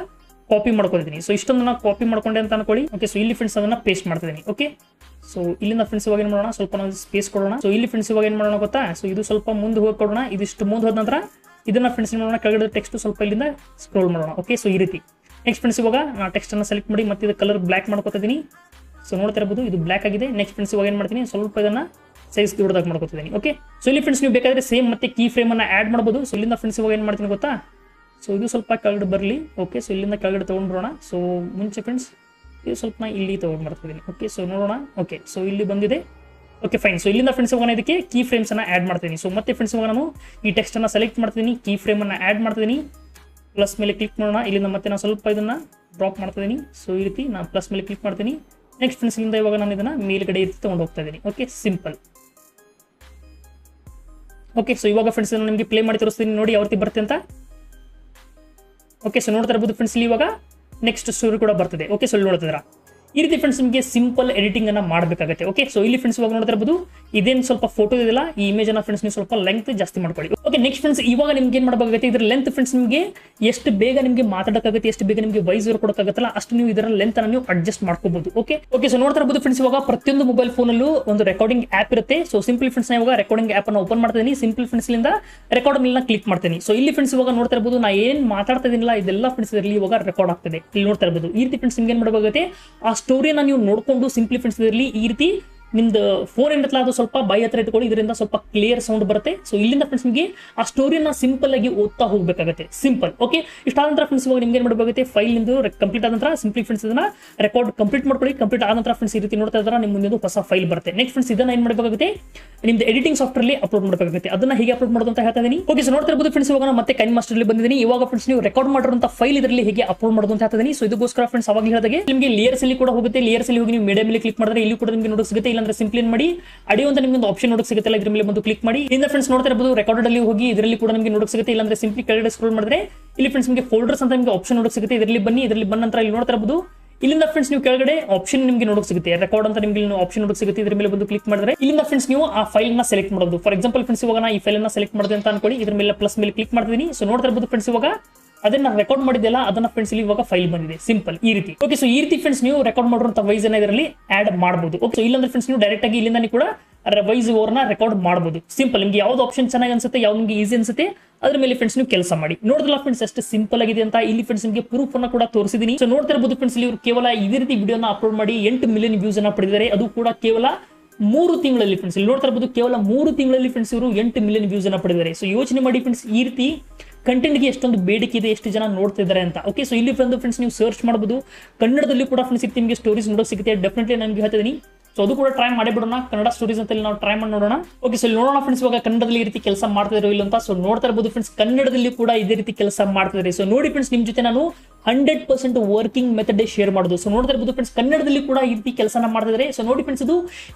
ಕಾಪಿ ಮಾಡ್ಕೊಂಡಿದ್ದೀನಿ. ಸೊ ಇಷ್ಟೊಂದು ನಾನು ಕಾಪಿ ಮಾಡ್ಕೊಂಡೆ ಅಂತ ಅನ್ಕೊಳ್ಳಿ. ಓಕೆ ಸೊ ಇಲ್ಲಿ ಫ್ರೆಂಡ್ಸ್ ಅದನ್ನ ಪೇಸ್ಟ್ ಮಾಡ್ತಿದ್ದೀನಿ. ಓಕೆ ಸೊ ಇಲ್ಲಿಂದ ಫ್ರೆಂಡ್ಸ್ ಇವಾಗ ಏನು ಮಾಡೋಣ? ಸ್ವಲ್ಪ ನಾವು ಸ್ಪೇಸ್ ಕೊಡೋಣ. ಸೊ ಇಲ್ಲಿ ಫ್ರೆಂಡ್ಸ್ ಇವಾಗ ಏನು ಮಾಡೋಣ ಗೊತ್ತಾ? ಸೊ ಇದು ಸ್ವಲ್ಪ ಮುಂದೆ ಹೋಗಿ ಕೊಡೋಣ. ಇದಿಷ್ಟು ಮುಂದೆ ಹೋದ ನಂತರ ಇದನ್ನ ಫ್ರೆಂಡ್ಸ್ ಏನು ಮಾಡೋಣ? ಕೆಳಗಡೆ ಟೆಕ್ಸ್ಟ್ ಸ್ವಲ್ಪ ಇಲ್ಲಿಂದ ಸ್ಕ್ರೋಲ್ ಮಾಡೋಣ. ಓಕೆ ಸೊ ಈ ರೀತಿ. ನೆಕ್ಸ್ಟ್ ಫ್ರೆಂಡ್ಸ್ ಇವಾಗ ಟೆಕ್ಸ್ಟ್ ಅನ್ನ ಸೆಲೆಕ್ಟ್ ಮಾಡಿ ಮತ್ತೆ ಇದು ಕಲರ್ ಬ್ಲ್ಯಾಕ್ ಮಾಡ್ಕೊತಿದ್ದೀನಿ. ಸೊ ನೋಡ್ತಾ ಇರಬಹುದು ಇದು ಬ್ಲ್ಯಾಕ್ ಆಗಿದೆ. ನೆಕ್ಸ್ಟ್ ಫ್ರೆಂಡ್ಸ್ ಇವಾಗ ಏನು ಮಾಡ್ತೀನಿ? ಸ್ವಲ್ಪ ಇದನ್ನ ಸೈಜ್ ದೊಡ್ಡದಾಗಿ ಮಾಡ್ಕೊತಿದ್ದೀನಿ. ಓಕೆ ಸೊ ಇಲ್ಲಿ ಫ್ರೆಂಡ್ಸ್ ನೀವು ಬೇಕಾದ್ರೆ ಸೇಮ್ ಮತ್ತೆ ಕೀ ಫ್ರೇಮ್ ಆ್ಯಡ್ ಆಡ್ ಮಾಡಬಹುದು ಸೊ ಇಲ್ಲಿಂದ ಫ್ರೆಂಡ್ಸ್ ಇವಾಗ ಏನು ಮಾಡ್ತೀನಿ ಗೊತ್ತಾ? ಸೊ ಇದು ಸ್ವಲ್ಪ ಕೆಳಗಡೆ ಬರಲಿ. ಓಕೆ ಸೊ ಇಲ್ಲಿಂದ ಕೆಳಗಡೆ ತೊಗೊಂಡ್ಬರೋಣ. ಸೊ ಮುಂಚೆ ಫ್ರೆಂಡ್ಸ್ ಇದು ಸ್ವಲ್ಪ ನಾ ಇಲ್ಲಿ ತೊಗೊಂಡು ಮಾಡ್ತಿದ್ದೀನಿ. ಓಕೆ ಸೊ ನೋಡೋಣ. ಓಕೆ ಸೊ ಇಲ್ಲಿ ಬಂದಿದೆ. ಓಕೆ ಫೈನ್ ಸೊ ಇಲ್ಲಿಂದ ಫ್ರೆಂಡ್ಸ್ ಇವಾಗ ಇದಕ್ಕೆ ಕೀ ಫ್ರೇಮ್ಸ್ ಅನ್ನ ಆಡ್ ಮಾಡ್ತೀನಿ ಸೊ ಮತ್ತೆ ಫ್ರೆಂಡ್ಸ್ ಇವಾಗ ನಾನು ಈ ಟೆಕ್ಸ್ಟ್ ಅನ್ನ ಸೆಲೆಕ್ಟ್ ಮಾಡ್ತೀನಿ ಕೀ ಫ್ರೇಮ್ ಅನ್ನ ಆಡ್ ಮಾಡ್ತೀನಿ ಪ್ಲಸ್ ಮೇಲೆ ಕ್ಲಿಕ್ ಮಾಡೋಣ. ಇಲ್ಲಿಂದ ಮತ್ತೆ ನಾನು ಸ್ವಲ್ಪ ಇದನ್ನ ಡ್ರಾಪ್ ಮಾಡ್ತಿದ್ದೀನಿ. ಸೊ ಈ ರೀತಿ ನಾನು ಪ್ಲಸ್ ಮೇಲೆ ಕ್ಲಿಕ್ ಮಾಡ್ತೀನಿ. ನೆಕ್ಸ್ಟ್ ಫ್ರೆಂಡ್ಸ್ ಇಲ್ಲಿಂದ ಇವಾಗ ನಾನು ಇದನ್ನ ಮೇಲ್ಗಡೆ ತೊಗೊಂಡು ಹೋಗ್ತಾ ಇದ್ದೀನಿ ಓಕೆ ಸಿಂಪಲ್ ಓಕೆ ಸೊ ಇವಾಗ ಫ್ರೆಂಡ್ಸ್ ನಾನು ನಿಮಗೆ ಪ್ಲೇ ಮಾಡಿ ತೋರಿಸ್ತೀನಿ. ನೋಡಿ, ಯಾವ ರೀತಿ ಅಂತ. ಓಕೆ ಸೊ ನೋಡ್ತಾ ಇರ್ಬೋದು ಫ್ರೆಂಡ್ಸ್ ಇಲ್ಲಿ ಇವಾಗ ನೆಕ್ಸ್ಟ್ ಸ್ಟೋರಿ ಕೂಡ ಬರ್ತದೆ. ಓಕೆ ಸೊ ಇಲ್ಲಿ ನೋಡ್ತಿದ್ರ ಈ ರೀತಿ ಫ್ರೆಂಡ್ಸ್ ನಿಮಗೆ ಸಿಂಪಲ್ ಎಡಿಟಿಂಗ್ ಅನ್ನ ಮಾಡಬೇಕಾಗುತ್ತೆ. ಓಕೆ ಸೊ ಇಲ್ಲಿ ಫ್ರೆಂಡ್ಸ್ ಇವಾಗ ನೋಡ್ತಾ ಇರ್ಬೋದು, ಇದೇನು ಸ್ವಲ್ಪ ಫೋಟೋ ಇದೆಯಲ್ಲ ಈ ಇಮೇಜ್ ಅನ್ನ ಫ್ರೆಂಡ್ಸ್ ನೀವು ಸ್ವಲ್ಪ ಲೆಂತ್ ಜಾಸ್ತಿ ಮಾಡ್ಕೊಳ್ಳಿ. ಓಕೆ ನೆಕ್ಸ್ಟ್ ಫ್ರೆಂಡ್ಸ್ ಇವಾಗ ನಿಮ್ಗೆ ಏನು ಮಾಡಬೇಕಾಗುತ್ತೆ ಇದ್ರ ಲೆಂತ್ ಫ್ರೆಂಡ್ಸ್ ನಿಮಗೆ ಎಷ್ಟು ಬೇಗ ನಿಮಗೆ ಮಾತಾಡೋಕ್ಕಾಗುತ್ತೆ, ಎಷ್ಟು ಬೇಗ ನಿಮಗೆ ಓರ್ ಕೊಡೋಕ್ಕಾಗತ್ತಲ್ಲ, ಅಷ್ಟು ನೀವು ಇದರ ಲೆಂತ್ ಅನ್ನು ನೀವು ಅಡ್ಜಸ್ಟ್ ಮಾಡ್ಕೋಬಹುದು ಓಕೆ ಓಕೆ ಸೊ ನೋಡ್ತಾ ಇರಬಹುದು ಫ್ರೆಂಡ್ಸ್ ಇವಾಗ ಪ್ರತಿಯೊಂದು ಮೊಬೈಲ್ ಫೋನಲ್ಲೂ ಒಂದು ರೆಕಾರ್ಡಿಂಗ್ ಆಪ್ ಇರುತ್ತೆ. ಸೊ ಸಿಂಪಲ್ ಫ್ರೆಂಡ್ಸ್ ಇವಾಗ ರೆಕಾರ್ಡಿಂಗ್ ಆಪ್ ಅನ್ನು ಓಪನ್ ಮಾಡ್ತೀನಿ ಸಿಂಪಲ್ ಫ್ರೆಂಡ್ಸ್ ಇಂದ ರೆಕಾರ್ಡ್ ಮೇಲೆ ಕ್ಲಿಕ್ ಮಾಡ್ತೀನಿ. ಸೊ ಇಲ್ಲಿ ಫ್ರೆಂಡ್ಸ್ ಇವಾಗ ನೋಡ್ತಾ ಇರ್ಬೋದು, ನಾ ಏನ್ ಮಾತಾಡ್ತಾ ಇದೀನಲ್ಲ, ಇದೆಲ್ಲ ಫ್ರೆಂಡ್ಸ್ ಇದರಲ್ಲಿ ಇವಾಗ ರೆಕಾರ್ಡ್ ಆಗ್ತದೆ. ಇಲ್ಲಿ ನೋಡ್ತಾ ಇರ್ಬೋದು. ಈ ರೀತಿ ಫ್ರೆಂಡ್ಸ್ ನಿಮ್ಗೆ ಏನ್ ಮಾಡಬೇಕಾಗುತ್ತೆ ಆ ಸ್ಟೋರಿನ ನೀವು ನೋಡ್ಕೊಂಡು ಸಿಂಪ್ಲಿ ಫ್ರೆಂಡ್ಸ್ ಇದರಲ್ಲಿ ಈ ರೀತಿ ನಿಮ್ದು ಫೋನ್ ಏನಿರ್ತಲ್ಲ ಅದು ಸ್ವಲ್ಪ ಬೈ ಹತ್ರ ಇಟ್ಕೊಳ್ಳಿ, ಇದರಿಂದ ಸ್ವಲ್ಪ ಕ್ಲಿಯರ್ ಸೌಂಡ್ ಬರುತ್ತೆ. ಸೊ ಇಲ್ಲಿಂದ ಫ್ರೆಂಡ್ಸ್ ನಿಮಗೆ ಆ ಸ್ಟೋರಿಯನ್ನ ಸಿಂಪಲ್ ಆಗಿ ಓದ್ತಾ ಹೋಗಬೇಕಾಗುತ್ತೆ. ಸಿಂಪಲ್ ಓಕೆ ಇಷ್ಟಾದ ನಂತರ ಫ್ರೆಂಡ್ಸ್ ಇವಾಗ ನಿಮ್ಗೆ ಏನು ಮಾಡಬೇಕಾಗುತ್ತೆ? ಫೈಲ್ ನಿಮ್ದು ಕಂಪ್ಲೀಟ್ ಆದ ನಂತರ ಸಿಂಪ್ಲಿ ಫ್ರೆಂಡ್ಸ್ ಇದನ್ನ ರೆಕಾರ್ಡ್ ಕಂಪ್ಲೀಟ್ ಮಾಡ್ಕೊಳ್ಳಿ. ಕಂಪ್ಲೀಟ್ ಆದ ನಂತರ ಫ್ರೆಂಡ್ಸ್ ಈ ರೀತಿ ನೋಡ್ತಾ ಇದ್ದಾರೆ ನಿಮ್ಮ ಮುಂದೆ ಹೊಸ ಫೈಲ್ ಬರುತ್ತೆ. ನೆಕ್ಸ್ಟ್ ಫ್ರೆಂಡ್ಸ್ ಇದನ್ನ ಏನು ಮಾಡಬೇಕಾಗುತ್ತೆ? ನಿಮ್ದು ಎಡಿಟಿಂಗ್ ಸಾಫ್ಟ್ವೇರ್ ಅಲ್ಲಿ ಅಪ್ಲೋಡ್ ಮಾಡಬೇಕಾಗುತ್ತೆ. ಅದನ್ನ ಹೇಗೆ ಅಪ್ಲೋಡ್ ಮಾಡೋದು ಅಂತ ಹೇಳ್ತಾ ಇದೀನಿ. ಓಕೆ ಸೊ ನೋಡ್ತಾ ಇರಬಹುದು ಫ್ರೆಂಡ್ಸ್ ಇವಾಗ ಮತ್ತೆ ಕೈನ್ ಮಾಸ್ಟರ್ ಅಲ್ಲಿ ಬಂದಿದ್ದೀನಿ. ಇವಾಗ ಫ್ರೆಂಡ್ಸ್ ನೀವು ರೆಕಾರ್ಡ್ ಮಾಡಿರುವಂತ ಫೈಲ್ ಇದರಲ್ಲಿ ಹೇಗೆ ಅಪ್ಲೋಡ್ ಮಾಡೋದು ಅಂತ ಹೇಳ್ತಾ ಇದೀನಿ. ಸೊ ಇದಕ್ಕೋಸ್ಕರ ಫ್ರೆಂಡ್ಸ್ ಅವಾಗ ಹೇಳಿದಾಗೆ, ನಿಮಗೆ ಲೇಯರ್ಸ್ ಅಲ್ಲಿ ಕೂಡ ಹೋಗುತ್ತೆ. ಲೇಯರ್ಸ್ ಅಲ್ಲಿ ಹೋಗಿ ನೀವು ಮೀಡಿಯಾ ಕ್ಲಿಕ್ ಮಾಡಿದ್ರೆ ಇಲ್ಲಿ ಕೂಡ ನಿಮಗೆ ಸಿಗುತ್ತೆ. ಇಲ್ಲಾಂದ್ರೆ ಸಿಂಪ್ಲಿ ಮಾಡಿ ಅಡಿಯೋ ಅಂತ ನಿಮಗೆ ಒಂದು ಆಪ್ಷನ್ ನೋಡಕ್ ಸಿಗುತ್ತಲ್ಲ ಇದ್ರ ಮೇಲೆ ಬಂದು ಕ್ಲಿಕ್ ಮಾಡಿ. ಇಲ್ಲಿಂದ ಫ್ರೆಂಡ್ಸ್ ನೋಡ್ತಾ ಇರಬಹುದು ರೆಕಾರ್ಡ್ ಅಲ್ಲಿ ಹೋಗಿ ಇದರಲ್ಲಿ ಕೂಡ ನಿಮಗೆ ನೋಡಕ್ ಸಿಗುತ್ತೆ. ಇಲ್ಲಾಂದ್ರೆ ಸಿಂಪ್ಲಿ ಕೆಳಗಡೆ ಸ್ಕ್ರೋಲ್ ಮಾಡಿದ್ರೆ ಇಲ್ಲಿ ಫ್ರೆಂಡ್ಸ್ ನಿಮಗೆ ಫೋಲ್ಡರ್ಸ್ ಅಂತ ನಿಮಗೆ ಆಪ್ಷನ್ ನೋಡಕ್ ಸಿಗುತ್ತೆ. ಇದರಲ್ಲಿ ಬನ್ನಿ, ಇದರಲ್ಲಿ ಬಂದ ನಂತರ ಇಲ್ಲಿ ನೋಡ್ತಾ ಇರಬಹುದು ಇಲ್ಲಿಂದ ಫ್ರೆಂಡ್ಸ್ ನೀವು ಕೆಳಗಡೆ ಆಪ್ಷನ್ ನಿಮಗೆ ನೋಡಕ್ ಸಿಗುತ್ತೆ. ರೆಕಾರ್ಡ್ ಅಂತ ನಿಮಗೆ ಆಪ್ಷನ್ ನೋಡಕ್ ಸಿಗುತ್ತೆ. ಇದ್ರ ಮೇಲೆ ಬಂದು ಕ್ಲಿಕ್ ಮಾಡಿದ್ರೆ ಇಲ್ಲಿಂದ ಫ್ರೆಂಡ್ಸ್ ನೀವು ಆ ಫೈಲ್ನ ಸೆಲೆಕ್ಟ್ ಮಾಡೋದು. ಫಾರ್ ಎಕ್ಸಾಂಪಲ್ ಫ್ರೆಂಡ್ಸ್ ಇವಾಗ ನಾ ಈ ಫೈಲ್ನ ಸೆಲೆಕ್ಟ್ ಮಾಡಿದೆ ಅಂತ ಅನ್ಕೊಳ್ಳಿ. ಇದ್ರ ಮೇಲೆ ಪ್ಲಸ್ ಮೇಲೆ ಕ್ಲಿಕ್ ಮಾಡ್ತೀನಿ ಸೊ ನೋಡ್ತಾ ಇರಬಹುದು ಫ್ರೆಂಡ್ಸ್ ಇವಾಗ ಅದನ್ನ ರೆಕಾರ್ಡ್ ಮಾಡಿದ್ದೆಲ್ಲ ಅದನ್ನ ಫ್ರೆಂಡ್ಸ್ ಇಲ್ಲಿ ಇವಾಗ ಫೈಲ್ ಬಂದಿದೆ. ಸಿಂಪಲ್ ಈ ರೀತಿ. ಓಕೆ ಸೊ ಈ ರೀತಿ ಫ್ರೆಂಡ್ಸ್ ನೀವು ರೆಕಾರ್ಡ್ ಮಾಡಿರುವಂತ ವೈಸ್ ಅನ್ನ ಇದರಲ್ಲಿ ಆಡ್ ಮಾಡಬಹುದು ಓಕೆ ಇಲ್ಲಂದ್ರೆ ಫ್ರೆಂಡ್ಸ್ ನೀವು ಡೈರೆಕ್ಟ್ ಆಗಿ ಇಲ್ಲಿಂದ ಕೂಡ ವೈಸ್ ಓವರ್ನ ರೆಕಾರ್ಡ್ ಮಾಡಬಹುದು ಸಿಂಪಲ್ ನಿಮ್ಗೆ ಯಾವ್ದು ಆಪ್ಷನ್ ಚೆನ್ನಾಗಿ ಅನ್ಸುತ್ತೆ ಯಾವ ನಿಮಗೆ ಈಸಿ ಅನ್ಸುತ್ತೆ, ಅದ್ರ ಮೇಲೆ ಫ್ರೆಂಡ್ಸ್ ನೀವು ಕೆಲಸ ಮಾಡಿ. ನೋಡಿದ್ರಲ್ಲ ಫ್ರೆಂಡ್ಸ್ ಎಷ್ಟು ಸಿಂಪಲ್ ಆಗಿದೆ ಅಂತ ಇಲ್ಲಿ ಫ್ರೆಂಡ್ಸ್ ನಿಮಗೆ ಪ್ರೂಫ್ ಅನ್ನ ಕೂಡ ತೋರಿಸಿದೀನಿ. ಸೊ ನೋಡ್ತಾ ಇರಬಹುದು ಫ್ರೆಂಡ್ಸ್ ಇಲ್ಲಿ ಇವರು ಕೇವಲ ಇದೇ ರೀತಿ ವಿಡಿಯೋನ ಅಪ್ಲೋಡ್ ಮಾಡಿ ಎಂಟು ಮಿಲಿಯನ್ ವ್ಯೂಸ್ ಅನ್ನ ಪಡೆದಿದ್ದಾರೆ. ಅದು ಕೂಡ ಕೇವಲ ಮೂರು ತಿಂಗಳಲ್ಲಿ ಫ್ರೆಂಡ್ಸ್ ಇಲ್ಲಿ ನೋಡ್ತಾ ಇರಬಹುದು ಕೇವಲ ಮೂರು ತಿಂಗಳಲ್ಲಿ ಫ್ರೆಂಡ್ಸ್ ಇವರು ಎಂಟು ಮಿಲಿಯನ್ ವ್ಯೂಸ್ ಅನ್ನ ಪಡೆದಿದ್ದಾರೆ. ಸೊ ಯೋಚನೆ ಮಾಡಿ ಫ್ರೆಂಡ್ಸ್ ಈ ರೀತಿ ಕಂಟೆಂಟ್ಗೆ ಎಷ್ಟೊಂದು ಬೇಡಿಕೆ ಇದೆ, ಎಷ್ಟು ಜನ ನೋಡ್ತಿದ್ದಾರೆ ಅಂತ. ಓಕೆ ಸೊ ಇಲ್ಲಿ ಬಂದು ಫ್ರೆಂಡ್ಸ್ ನೀವು ಸರ್ಚ್ ಮಾಡಬಹುದು ಕನ್ನಡದಲ್ಲಿ ಕೂಡ ಫ್ರೆಂಡ್ಸ್ ನಿಮಗೆ ಸ್ಟೋರೀಸ್ ನೋಡೋಕೆ ಸಿಗುತ್ತೆ. ಡೆಫಿನೆಟ್ಲಿ ನಾನು ಹೇಳ್ತಿದ್ದೀನಿ ಸೊ ಅದು ಕೂಡ ಟ್ರೈ ಮಾಡಿ ಬಿಡೋಣ. ಕನ್ನಡ ಸ್ಟೋರೀಸ್ ಅಂತ ನಾವು ಟ್ರೈ ಮಾಡಿ ನೋಡೋಣ. ಓಕೆ ಸೊ ನೋಡೋಣ ಫ್ರೆಂಡ್ಸ್ ಇವಾಗ ಕನ್ನಡದಲ್ಲಿ ಈ ರೀತಿ ಕೆಲಸ ಮಾಡ್ತಿದ್ರು ಇಲ್ಲ ಅಂತ ಸೊ ನೋಡ್ತಾ ಇರಬಹುದು ಫ್ರೆಂಡ್ಸ್ ಕನ್ನಡದಲ್ಲಿ ಕೂಡ ಇದೇ ರೀತಿ ಕೆಲಸ ಮಾಡ್ತಿದ್ದಾರೆ ಸೊ ನೋಡಿ ಫ್ರೆಂಡ್ಸ್ ನಿಮ್ ಜೊತೆ ನಾನು hundred percent working method share ಮಾಡೋದು. ಸೊ ನೋಡ್ತಾ ಇರ್ಬೋದು ಫ್ರೆಂಡ್ಸ್ ಕನ್ನಡದಲ್ಲಿ ಕೂಡ ಈ ರೀತಿ ಕೆಲಸನ ಮಾಡ್ತಿದ್ದಾರೆ ಸೊ ನೋಡಿ ಫ್ರೆಂಡ್ಸ್ ಇದು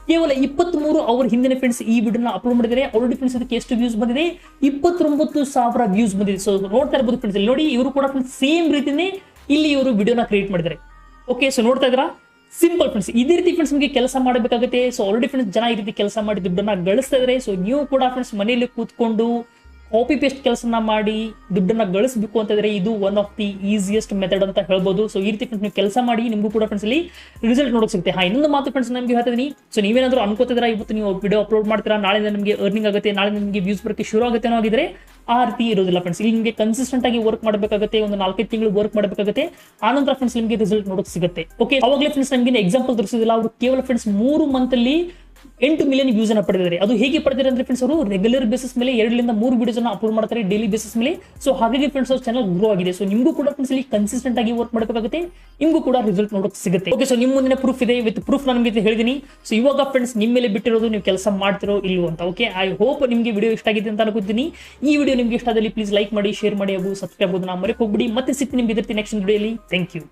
ಕೇವಲ ಇಪ್ಪತ್ಮೂರು ಅವರ್ ಹಿಂದಿನ ಫ್ರೆಂಡ್ಸ್ ಈ ವಿಡಿಯೋನ ಅಪ್ಲೋಡ್ ಮಾಡಿದರೆ ಆಲ್ರೆಡಿ ಫ್ರೆಂಡ್ಸ್ ಇದಕ್ಕೆ ಎಷ್ಟು ವ್ಯೂಸ್ ಬಂದಿದೆ? ಇಪ್ಪತ್ತೊಂಬತ್ತು ಸಾವಿರ ವ್ಯೂಸ್ ಬಂದಿದೆ. ಸೊ ನೋಡ್ತಾ ಇರ್ಬೋದು ಫ್ರೆಂಡ್ಸ್ ಇಲ್ಲಿ ನೋಡಿ ಇವರು ಕೂಡ ಸೇಮ್ ರೀತಿನೇ ಇಲ್ಲಿ ಇವರು ವಿಡಿಯೋನ ಕ್ರಿಯೇಟ್ ಮಾಡಿದ್ದಾರೆ. ಓಕೆ ಸೊ ನೋಡ್ತಾ ಇದ್ದೀರಾ? ಸಿಂಪಲ್ ಫ್ರೆಂಡ್ಸ್ ಇದೇ ರೀತಿ ಫ್ರೆಂಡ್ಸ್ ನಿಮಗೆ ಕೆಲಸ ಮಾಡಬೇಕಾಗುತ್ತೆ. ಸೊ ಆಲ್ರೆಡಿ ಫ್ರೆಂಡ್ಸ್ ಜನ ಈ ರೀತಿ ಕೆಲಸ ಮಾಡಿ ದುಡ್ಡನ್ನ ಗಳಿಸ್ತಾ ಇದ್ದಾರೆ ಸೊ ನೀವು ಕೂಡ ಫ್ರೆಂಡ್ಸ್ ಮನೆಯಲ್ಲಿ ಕೂತ್ಕೊಂಡು ಕಾಪಿ ಪೇಸ್ಟ್ ಕೆಲಸನ ಮಾಡಿ ದುಡ್ಡನ್ನ ಗಳಿಸಬೇಕು ಅಂತಂದ್ರೆ ಇದು one of the easiest method ಅಂತ ಹೇಳ್ಬೋದು. ಸೊ ಈ ರೀತಿ ಫ್ರೆಂಡ್ಸ್ ನೀವು ಕೆಲಸ ಮಾಡಿ, ನಿಮಗೂ ಕೂಡ ಫ್ರೆಂಡ್ಸ್ ಇಲ್ಲಿ ರಿಸಲ್ಟ್ ನೋಡೋಕೆ ಸಿಗುತ್ತೆ. ಹಾ, ಇನ್ನೊಂದು ಮಾತು ಫ್ರೆಂಡ್ಸ್ ನಮಗೆ ಹೇಳ್ತಿದ್ದೀನಿ ಸೊ ನೀವೇನಾದ್ರೂ ಅನ್ಕೋತಿದ್ರೆ ಇವತ್ತು ನೀವು ವಿಡಿಯೋ ಅಪ್ಲೋಡ್ ಮಾಡ್ತೀರಾ ನಾಳೆ ನಿಮಗೆ ಅರ್ನಿಂಗ್ ಆಗುತ್ತೆ ನಾಳೆ ನಿಮಗೆ ವ್ಯೂಸ್ ಬರೋಕ್ಕೆ ಶುರು ಆಗುತ್ತೆ ಆಗಿದ್ರೆ ಆ ರೀತಿ ಇರೋದಿಲ್ಲ ಫ್ರೆಂಡ್ಸ್ ಇಲ್ಲಿ ನಿಮಗೆ ಕನ್ಸಿಸ್ಟೆಂಟ್ ಆಗಿ ವರ್ಕ್ ಮಾಡಬೇಕಾಗುತ್ತೆ, ಒಂದು ನಾಲ್ಕೈದು ತಿಂಗಳು ವರ್ಕ್ ಮಾಡಬೇಕಾಗುತ್ತೆ ಆನಂತರ ಫ್ರೆಂಡ್ಸ್ ನಿಮಗೆ ರಿಸಲ್ಟ್ ನೋಡೋಕೆ ಸಿಗುತ್ತೆ. ಓಕೆ ಅವಾಗಲೇ ಫ್ರೆಂಡ್ಸ್ ನಮಗೆ ಎಕ್ಸಾಂಪಲ್ ತೋರಿಸಿದಿಲ್ಲ ಅವರು ಕೇವಲ ಫ್ರೆಂಡ್ಸ್ ಮೂರು ಮಂತ್ ಅಲ್ಲಿ ಎಂಟು ಮಿಲಿಯನ್ ವ್ಯೂಸ್ ಅನ್ನ ಪಡೆದಿದ್ದಾರೆ. ಅದು ಹೇಗೆ ಪಡೆದಿದ್ದಾರೆ ಅಂದ್ರೆ ಫ್ರೆಂಡ್ಸ್ ಅವರು ರೆಗ್ಯುಲರ್ ಬೇಸಿಸ್ ಮೇಲೆ ಎರಡರಿಂದ ಮೂರು ವಿಡಿಯೋಸ್ ಅನ್ನ ಅಪ್ಲೋಡ್ ಮಾಡ್ತಾರೆ ಡೈಲಿ ಬೇಸಿಸ್ ಮೇಲೆ. ಸೊ ಹಾಗಾಗಿ ಫ್ರೆಂಡ್ಸ್ ಅವ್ರ ಚಾನಲ್ ಗ್ರೋ ಆಗಿದೆ. ಸೊ ನಿಮಗೂ ಕೂಡ ಫ್ರೆಂಡ್ಸ್ ಇಲ್ಲಿ ಕನ್ಸಿಸ್ಟೆಂಟ್ ಆಗಿ ವರ್ಕ್ ಮಾಡಬೇಕಾಗುತ್ತೆ. ನಿಮಗೂ ಕೂಡ ರಿಸಲ್ಟ್ ನೋಡೋಕೆ ಸಿಗುತ್ತೆ. ಓಕೆ ಸೊ ನಿಮ್ಮ ಮುಂದಿನ ಪ್ರೂಫ್ ಇದೆ. ವಿತ್ ಪ್ರೂಫ್ ನಾನು ನಿಮಗೆ ಹೇಳಿದೀನಿ ಸೊ ಇವಾಗ ಫ್ರೆಂಡ್ಸ್ ನಿಮ್ಮ ಮೇಲೆ ಬಿಟ್ಟಿರೋದು ನೀವು ಕೆಲಸ ಮಾಡ್ತಿರೋ ಇಲ್ವೋ ಅಂತ. ಓಕೆ ಐ ಹೋಪ್ ನಿಮಗೆ ವಿಡಿಯೋ ಇಷ್ಟ ಆಗಿದೆ ಅಂತ ಅನ್ಕೋತೀನಿ. ಈ ವಿಡಿಯೋ ನಿಮಗೆ ಇಷ್ಟ ಆದಲ್ಲಿ ಪ್ಲೀಸ್ ಲೈಕ್ ಮಾಡಿ ಶೇರ್ ಮಾಡಿ ಹಾಗೂ ಸಬ್ಸ್ಕ್ರೈಬ್ ಆಗೋದನ್ನ ಮರೆಗೆ ಹೋಗ್ಬಿಡಿ ಮತ್ತೆ ಸಿಗ್ತೀನಿ ನಿಮಗೆ ನೆಕ್ಸ್ಟ್ ವಿಡಿಯೋಲಿ ಥ್ಯಾಂಕ್ ಯು